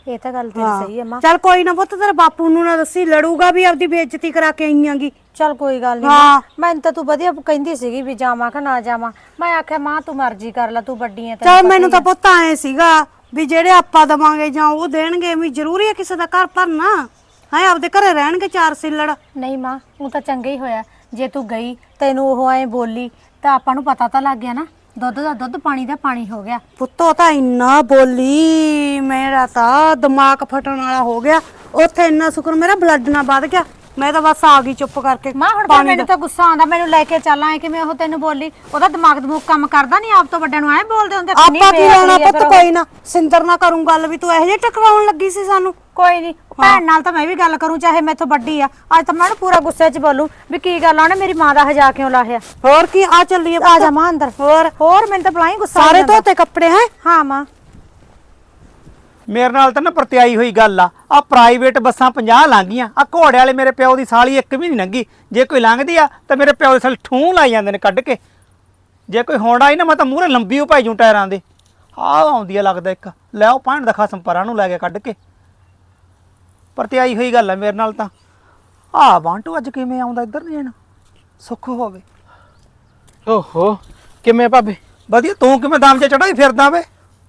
[SPEAKER 3] ਇਹ ਤਾਂ ਗੱਲ ਤੇਰੀ ਸਹੀ ਮਾਂ।
[SPEAKER 2] ਚੱਲ ਕੋਈ ਨਾ ਪੁੱਤ ਤੇਰੇ ਬਾਪੂ ਨੂੰ ਨਾ ਦੱਸੀ ਲੜੂਗਾ ਵੀ ਆਪਦੀ ਬੇਇੱਜ਼ਤੀ ਕਰਾ ਕੇ ਆਈਆਂਗੀ।
[SPEAKER 3] ਚੱਲ ਕੋਈ ਗੱਲ ਨਹੀਂ
[SPEAKER 2] ਹਾਂ।
[SPEAKER 3] ਮੈਨੂੰ ਤਾਂ ਤੂੰ ਵਧੀਆ ਕਹਿੰਦੀ ਸੀਗੀ ਵੀ ਜਾਵਾਂ ਕਿ ਨਾ ਜਾਵਾਂ। ਮੈਂ ਆਖਿਆ ਮਾਂ ਤੂੰ ਮਰਜ਼ੀ ਕਰ ਲੈ ਤੂੰ ਵੱਡੀ ਐ
[SPEAKER 2] ਚੱਲ ਮੈਨੂੰ ਤਾਂ ਪੁੱਤ ਆਏ ਸੀਗਾ ਵੀ ਜਿਹੜੇ ਆਪਾਂ ਦਵਾਂਗੇ ਜਾਂ ਉਹ ਦੇਣਗੇ ਵੀ ਜ਼ਰੂਰੀ ਹੈ ਕਿਸੇ ਦਾ ਘਰ ਭਰਨਾ। ਹੈ ਆਪਦੇ ਘਰੇ ਰਹਿਣਗੇ ਚਾਰ ਸਿੱਲੜ।
[SPEAKER 3] ਨਹੀਂ ਮਾਂ ਉਹ ਤਾਂ ਚੰਗਾ ਹੀ ਹੋਇਆ। ਜੇ ਤੂੰ ਗਈ ਤੈਨੂੰ ਉਹ ਐ ਬੋਲੀ ਤਾਂ ਆਪਾਂ ਨੂੰ ਪਤਾ ਤਾਂ ਲੱਗ ਗਿਆ ਨਾ। ਦੁੱਧ ਦਾ ਦੁੱਧ, ਪਾਣੀ ਦਾ ਪਾਣੀ ਹੋ ਗਿਆ।
[SPEAKER 2] ਪੁੱਤੋ ਤਾਂ ਇੰਨਾ ਬੋਲੀ, ਮੇਰਾ ਤਾਂ ਦਿਮਾਗ ਫਟਣ ਵਾਲਾ ਹੋ ਗਿਆ। ਉੱਥੇ ਇੰਨਾ ਸ਼ੁਕਰ, ਮੇਰਾ ਬਲੱਡ ਨਾ ਵੱਧ ਗਿਆ। ਮੈਂ ਤਾਂ ਬਸ ਆ ਗਈ ਚੁੱਪ ਕਰਕੇ
[SPEAKER 3] ਮਾਂ ਹੁਣ ਤਾਂ ਮੈਨੂੰ ਤਾਂ ਗੁੱਸਾ ਆਉਂਦਾ ਮੈਨੂੰ ਲੈ ਕੇ ਚੱਲ ਕਿਵੇਂ ਉਹ ਤੈਨੂੰ ਬੋਲੀ? ਉਹਦਾ ਦਿਮਾਗ ਦਮੂਗ ਕੰਮ ਕਰਦਾ ਨਹੀਂ ਆਪ ਤੋਂ ਵੱਡਿਆਂ ਨੂੰ ਐ ਬੋਲਦੇ ਹੁੰਦੇ
[SPEAKER 2] ਆਪਾਂ ਕੀ ਲੈਣਾ ਪੁੱਤ। ਕੋਈ ਨਾ। ਸਿੰਦਰ ਨਾਲ ਕਰੂੰ ਗੱਲ ਵੀ ਤੂੰ ਇਹੋ ਜਿਹੇ ਟਕਰਾਉਣ ਲੱਗੀ ਸੀ ਸਾਨੂੰ।
[SPEAKER 3] ਕੋਈ ਨਹੀਂ ਭੈਣ ਨਾਲ ਤਾਂ ਮੈਂ ਵੀ ਗੱਲ ਕਰੂੰ ਚਾਹੇ ਮੈਥੋਂ ਵੱਡੀ ਆ। ਅੱਜ ਤਾਂ ਮੈਂ ਪੂਰਾ ਗੁੱਸੇ 'ਚ ਬੋਲੂ ਵੀ ਕੀ ਗੱਲ ਆ ਉਹਨੇ ਮੇਰੀ ਮਾਂ ਦਾ ਹਜਾ ਕਿਉਂ ਲਾਹਿਆ?
[SPEAKER 2] ਹੋਰ ਕੀ ਆ ਚੱਲੀਏ
[SPEAKER 3] ਆ ਜਾ ਮਾਂ ਅੰਦਰ। ਹੋਰ। ਹੋਰ ਮੈਨੂੰ ਤਾਂ ਬਲਾਈ ਗੁੱਸਾ
[SPEAKER 2] ਸਾਰੇ। ਧੋਤੇ ਕੱਪੜੇ ਹੈ?
[SPEAKER 3] ਹਾਂ ਮਾਂ।
[SPEAKER 1] ਮੇਰੇ ਨਾਲ ਤਾਂ ਨਾ ਪ੍ਰਤਿਆਈ ਹੋਈ ਗੱਲ ਆ। ਆ ਪ੍ਰਾਈਵੇਟ ਬੱਸਾਂ 50 ਲੰਘੀਆਂ। ਆ ਘੋੜੇ ਵਾਲੇ ਮੇਰੇ ਪਿਓ ਦੀ ਸਾਲੀ ਇੱਕ ਵੀ ਨਹੀਂ ਲੰਘੀ ਜੇ ਕੋਈ ਲੰਘਦੀ ਆ ਤਾਂ ਮੇਰੇ ਪਿਓ ਦੇ ਸਾਲ ਠੂੰ ਲਾਈ ਜਾਂਦੇ ਨੇ ਕੱਢ ਕੇ। ਜੇ ਕੋਈ ਹੋਂਡਾ ਆਈ ਨਾ ਮੈਂ ਤਾਂ ਮੂਹਰੇ ਲੰਬੀ ਉਹ ਭਾਈ ਜੂ ਟਾਇਰਾਂ ਦੇ। ਆ ਆਉਂਦੀ ਆ ਲੱਗਦਾ ਇੱਕ। ਲੈ ਉਹ ਪਾਣ ਦਾ ਖਸਮ ਪਰਾਂ ਨੂੰ ਲੈ ਕੇ ਕੱਢ ਕੇ। ਪ੍ਰਤਿਆਈ ਹੋਈ ਗੱਲ ਆ ਮੇਰੇ ਨਾਲ ਤਾਂ। ਆ ਬਾਂਟੂ ਅੱਜ ਕਿਵੇਂ ਆਉਂਦਾ ਇੱਧਰ ਨੂੰ ਜਾਣਾ? ਸੁੱਖ ਹੋਵੇ
[SPEAKER 5] ਓਹੋ ਕਿਵੇਂ ਭਾਬੀ?
[SPEAKER 1] ਵਧੀਆ ਤੂੰ ਕਿਵੇਂ ਦਮ 'ਚ ਚੜਾਈ ਫਿਰਦਾ ਵੇ?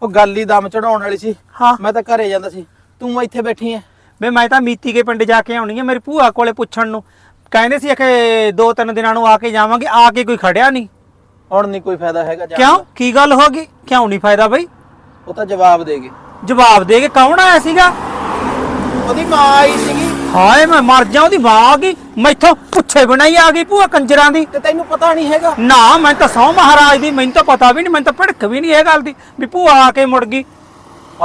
[SPEAKER 5] ਉਹ ਗੱਲ ਹੀ ਦਮ ਚੜਾਉਣ ਵਾਲੀ ਸੀ।
[SPEAKER 1] ਹਾਂ।
[SPEAKER 5] ਮੈਂ ਤਾਂ ਘਰੇ ਜਾਂਦਾ ਸੀ। ਤੂੰ ਇੱਥੇ ਬੈਠੀ ਐ
[SPEAKER 1] ਵੇ ਮੈਂ ਤਾਂ ਮੀਤੀ ਕੇ ਪਿੰਡ ਜਾ ਕੇ ਆਉਣੀ ਆ ਮੇਰੀ ਭੂਆ ਕੋਲੇ ਪੁੱਛਣ ਨੂੰ। ਕਹਿੰਦੇ ਸੀ ਕਿ ਦੋ ਤਿੰਨ ਦਿਨਾਂ ਨੂੰ ਆ ਕੇ ਜਾਵਾਂਗੇ ਆ ਕੇ ਕੋਈ ਖੜਿਆ ਨਹੀਂ।
[SPEAKER 5] ਹੁਣ ਨਹੀਂ ਕੋਈ ਫਾਇਦਾ ਹੈਗਾ ਜਾਣ
[SPEAKER 1] ਕਿਉਂ। ਕੀ ਗੱਲ ਹੋ ਗਈ? ਕਿਉਂ ਨਹੀਂ ਫਾਇਦਾ ਬਈ?
[SPEAKER 5] ਉਹ ਤਾਂ ਜਵਾਬ ਦੇਗੇ
[SPEAKER 1] ਜਵਾਬ ਦੇ ਕੇ ਕੌਣ ਆਇਆ ਸੀਗਾ?
[SPEAKER 5] ਉਹਦੀ ਮਾਂ ਆਈ ਸੀਗੀ।
[SPEAKER 1] ਹਾਏ ਮੈਂ ਮਰ ਜਾ ਉਹਦੀ ਆ ਗਈ। ਮੈਥੋਂ ਪੁੱਛੇ ਬਣਾਈ ਆ ਗਈ ਭੂਆ ਕੰਜਰਾਂ ਦੀ।
[SPEAKER 5] ਤੇ ਤੈਨੂੰ ਪਤਾ ਨਹੀਂ ਹੈਗਾ।
[SPEAKER 1] ਨਾ ਮੈਂ ਤਾਂ ਸੌ ਮਹਾਰਾਜ ਦੀ ਮੈਨੂੰ ਤਾਂ ਪਤਾ ਵੀ ਨਹੀਂ ਮੈਨੂੰ ਤਾਂ ਭੜਕ ਵੀ ਨਹੀਂ ਇਹ ਗੱਲ ਦੀ ਵੀ ਭੂਆ ਆ ਕੇ ਮੁੜ ਗਈ।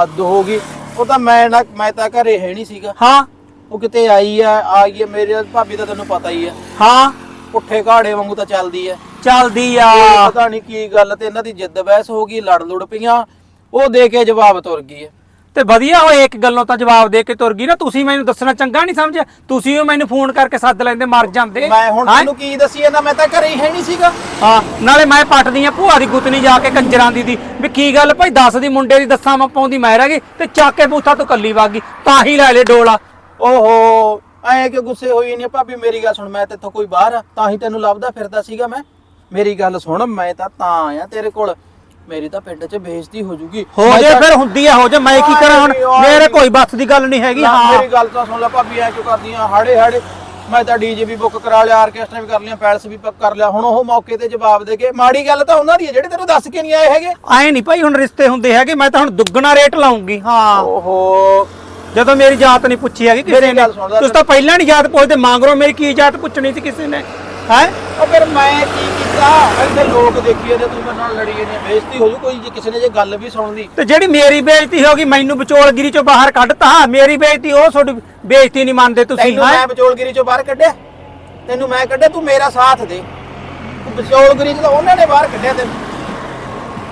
[SPEAKER 5] ਹੱਦ ਹੋ ਗਈ। ਉਹ ਤਾਂ ਮੈਂ ਨਾ ਮੈਂ ਤਾਂ ਘਰੇ ਹੈ ਨਹੀਂ ਸੀਗਾ।
[SPEAKER 1] ਹਾਂ।
[SPEAKER 5] ਉਹ ਕਿਤੇ ਆਈ ਆ ਆ ਗਈ ਆ, ਮੇਰੇ ਭਾਬੀ ਦਾ ਤੈਨੂੰ ਪਤਾ ਹੀ ਆ।
[SPEAKER 1] ਹਾਂ।
[SPEAKER 5] ਪੁੱਠੇ ਘਾੜੇ ਵਾਂਗੂ ਤਾਂ ਚੱਲਦੀ ਆ।
[SPEAKER 1] ਚੱਲਦੀ ਆ।
[SPEAKER 5] ਪਤਾ ਨਹੀਂ ਕੀ ਗੱਲ ਤੇ ਇਹਨਾਂ ਦੀ ਜਿੱਦ ਬਹਿਸ ਹੋ ਗਈ ਲੜ ਲੁੜ ਪਈਆਂ। ਉਹ ਦੇ ਕੇ ਜਵਾਬ ਤੁਰ ਗਈ ਆ।
[SPEAKER 1] ਤੇ ਵਧੀਆ ਹੋਏ ਇੱਕ ਗੱਲੋਂ ਤਾਂ ਜਵਾਬ ਦੇ ਕੇ ਤੁਰ ਗਈ ਨਾ। ਤੁਸੀਂ ਮੈਨੂੰ ਦੱਸਣਾ ਚੰਗਾ ਨਹੀਂ ਸਮਝਿਆ। ਤੁਸੀਂ ਉਹ ਮੈਨੂੰ ਫੋਨ ਕਰਕੇ ਸੱਦ ਲੈਂਦੇ ਮਰ ਜਾਂਦੇ।
[SPEAKER 5] ਮੈਂ ਹੁਣ
[SPEAKER 1] ਹੈਂ?
[SPEAKER 5] ਤੈਨੂੰ ਕੀ ਦੱਸੀ ਜਾਂਦਾ ਮੈਂ ਤਾਂ ਘਰੇ ਹੀ ਹੈ ਨਹੀਂ ਸੀਗਾ।
[SPEAKER 1] ਹਾਂ ਨਾਲੇ ਮੈਂ ਪੱਟਦੀ ਆ ਭੂਆ ਦੀ ਗੁੱਤਨੀ ਜਾ ਕੇ ਕੰਜਰਾਂ ਦੀ ਦੀ। ਵੀ ਕੀ ਗੱਲ ਭਾਈ ਦੱਸ ਦੀ ਮੁੰਡੇ ਦੀ ਦੱਸਾਂ ਮੈਂ ਪਾਉਂਦੀ ਮੈਂ ਰਹਿ ਗਈ ਤੇ ਚੱਕ ਕੇ ਬੂਥਾ ਤੋਂ ਕੱਲੀ ਵਾਗੀ ਤਾਂ ਹੀ ਲੈ ਲੈ ਡੋਲਾ।
[SPEAKER 5] ਓਹੋ ਐ ਕਿ ਗੁੱਸੇ ਹੋਈ ਨਹੀਂ ਭਾਬੀ ਮੇਰੀ ਗੱਲ ਸੁਣ ਮੈਂ ਤੇਥੋਂ ਕੋਈ ਬਾਹਰ ਆ ਤਾਂ ਹੀ ਤੈਨੂੰ ਲੱਭਦਾ ਫਿਰਦਾ ਸੀਗਾ ਮੈਂ। ਮੇਰੀ ਗੱਲ ਸੁਣ ਮੈਂ ਤਾਂ ਤਾਂ ਆਇਆ ਤੇਰੇ ਕੋਲ। ਮੇਰੀ ਤਾਂ ਪਿੰਡ 'ਚ ਬੇਇੱਜ਼ਤੀ ਹੋ ਜੂਗੀ।
[SPEAKER 1] ਹੋ ਜੇ ਫਿਰ ਹੁੰਦੀ ਆ ਹੋ ਜੇ ਮੈਂ ਕੀ ਕਰਾਂ ਹੁਣ? ਮੇਰੇ। ਕੋਈ ਬੱਸ ਦੀ ਗੱਲ ਨਹੀਂ ਹੈਗੀ ਹਾਂ।
[SPEAKER 5] ਮੇਰੀ ਗੱਲ ਤਾਂ ਸੁਣ ਲੈ ਭਾਬੀ ਐ ਕਿਉਂ ਕਰਦੀਆਂ? ਹਾੜੇ ਹਾੜੇ। ਮੈਂ ਤਾਂ ਡੀਜੇ ਵੀ ਬੁੱਕ ਕਰਾ ਲਿਆ ਆਰਕੈਸਟਰਾ ਵੀ ਕਰ ਲਿਆ ਪੈਲਸ ਵੀ ਬੁੱਕ ਕਰ ਲਿਆ। ਹੁਣ ਉਹ ਮੌਕੇ ਤੇ ਜਵਾਬ ਦੇ ਕੇ ਮਾੜੀ ਗੱਲ ਤਾਂ ਉਹਨਾਂ ਦੀ ਹੈ ਜਿਹੜੇ ਤੈਨੂੰ ਦੱਸ ਕੇ ਨਹੀਂ ਆਏ ਹੈਗੇ।
[SPEAKER 1] ਐ ਨਹੀਂ ਭਾਈ ਹੁਣ ਰਿਸ਼ਤੇ ਹੁੰਦੇ ਹੈਗੇ ਮੈਂ ਤਾਂ ਹੁਣ ਦੁੱਗਣਾ ਰੇਟ ਲਾਉਂਗੀ ਹਾਂ।
[SPEAKER 5] ਓਹੋ।
[SPEAKER 1] ਜਦੋਂ ਮੇਰੀ ਜਾਤ ਨਹੀਂ ਪੁੱਛੀ ਹੈਗੀ ਕਿਸੇ ਨੇ ਤੁਸੀਂ ਤਾਂ ਪਹਿਲਾਂ ਨਹੀਂ ਜਾਤ ਪੁੱਛਦੇ ਮੰਗਰੋ ਮੇਰੀ ਕੀ ਜਾਤ ਪੁੱਛਣੀ ਸੀ ਕਿਸੇ ਨੇ? ਹੈ?
[SPEAKER 5] ਉਹ ਫਿਰ ਮੈਂ ਕੀ ਕੀਤਾ ਇੱਥੇ ਲੋਕ ਦੇਖੀ ਜਾਂਦੇ ਤੂੰ ਮੇਰੇ ਨਾਲ ਲੜੀ ਜਾਂਦੀ ਬੇਇੱਜ਼ਤੀ ਹੋ ਜੂ ਕੋਈ ਜੇ ਕਿਸੇ ਨੇ ਜੇ ਗੱਲ ਵੀ ਸੁਣ ਲਈ।
[SPEAKER 1] ਤੇ ਜਿਹੜੀ ਮੇਰੀ ਬੇਇੱਜ਼ਤੀ ਹੋ ਗਈ ਮੈਨੂੰ ਵਿਚੋਲਗਿਰੀ ਚੋਂ ਬਾਹਰ ਕੱਢਤਾ ਮੇਰੀ ਬੇਇੱਜ਼ਤੀ ਉਹ ਤੁਹਾਡੀ ਬੇਇੱਜ਼ਤੀ ਨਹੀਂ ਮੰਨਦੇ ਤੁਸੀਂ
[SPEAKER 5] ਤੈਨੂੰ
[SPEAKER 1] ਹੈਂ?
[SPEAKER 5] ਮੈਂ ਵਿਚੋਲਗਿਰੀ ਚੋਂ ਬਾਹਰ ਕੱਢਿਆ। ਤੈਨੂੰ ਮੈਂ ਕੱਢਿਆ ਤੂੰ ਮੇਰਾ ਸਾਥ ਦੇ। ਤੂੰ ਵਿਚੋਲਗਿਰੀ ਚ ਤਾਂ ਉਹਨਾਂ ਨੇ ਬਾਹਰ ਕੱਢਿਆ ਤੈਨੂੰ।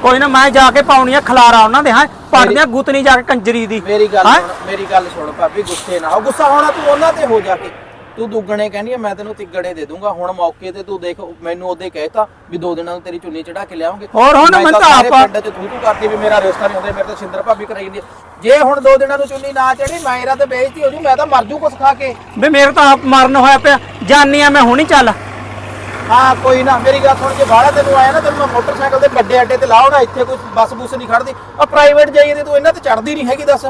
[SPEAKER 1] ਕੋਈ ਨਾ ਮੈਂ ਜਾ ਕੇ ਪਾਉਣੀ ਆ ਖਲਾਰਾ ਉਹਨਾਂ ਦੇ ਹਾਂ? ਪੜਦਿਆਂ ਗੁੱਤਨੀ ਜਾ ਕੇ ਕੰਜਰੀ ਦੀ
[SPEAKER 5] ਮੇਰੀ ਗੱਲ
[SPEAKER 1] ਹੈਂ?
[SPEAKER 5] ਸੁਣ ਮੇਰੀ ਗੱਲ ਸੁਣ ਭਾਬੀ ਗੁੱਸੇ ਨਾ ਹੋ। ਗੁੱਸਾ ਹੋਣਾ ਤੂੰ ਉਹਨਾਂ ਤੇ ਹੋ ਜਾ ਕੇ। ਤੂੰ ਦੁੱਗਣੇ ਕਹਿੰਦੀ ਆ ਮੈਂ ਤੈਨੂੰ ਤਿੱਗੜੇ ਦੇ ਦੂੰਗਾ। ਹੁਣ ਮੌਕੇ ਤੇ ਤੂੰ ਦੇਖ ਮੈਨੂੰ ਉਹਦੇ ਕਹਿਤਾ ਵੀ ਦੋ ਦਿਨਾਂ ਨੂੰ ਤੇਰੀ ਚੁੰਨੀ ਚੜਾ ਕੇ ਲਿਆਉਂਗੇ।
[SPEAKER 1] ਹੋਰ ਹੁਣ ਮੈਂ ਤਾਂ ਆਪ-
[SPEAKER 5] ਪਿੰਡ ਚ ਤੂੰ ਤੂੰ ਕਰਦੀ ਵੀ ਮੇਰਾ ਰਿਸ਼ਤਾ ਨਹੀਂ ਹੁੰਦਾ ਮੇਰੇ ਤਾਂ ਸਿੰਦਰ ਭਾਬੀ ਕਰਾਈ ਜਾਂਦੀ। ਜੇ ਹੁਣ ਦੋ ਦਿਨਾਂ ਨੂੰ ਚੁੰਨੀ ਨਾ ਚੜੀ ਮੇਰਾ ਤਾਂ ਬੇਇੱਜ਼ਤੀ ਹੋ ਜੂ ਮੈਂ ਤਾਂ ਮਰ ਜੂ ਕੁਛ ਖਾ ਕੇ।
[SPEAKER 1] ਵੀ ਮੇਰੇ ਤਾਂ ਆਪ ਮਰਨ ਹੋਇਆ ਪਿਆ। ਜਾਨੀ ਆ ਮੈਂ ਹੁਣੀ ਚੱਲ।
[SPEAKER 5] ਹਾਂ ਕੋਈ ਨਾ ਮੇਰੀ ਗੱਲ ਸੁਣ ਜੇ ਬਾਹਲਾ ਤੈਨੂੰ ਆਇਆ ਨਾ ਤੈਨੂੰ ਮੈਂ ਮੋਟਰਸਾਈਕਲ ਦੇ ਵੱਡੇ ਅੱਡੇ ਤੇ ਲਾਉਣਾ ਇੱਥੇ ਕੋਈ ਬੱਸ ਬੁੱਸ ਨਹੀਂ ਖੜਦੀ ਆ ਪ੍ਰਾਈਵੇਟ ਜਾਈਏ ਤੂੰ ਇਹਨਾਂ ਤੇ ਚੜਦੀ ਨਹੀਂ ਹੈਗੀ ਦੱਸ।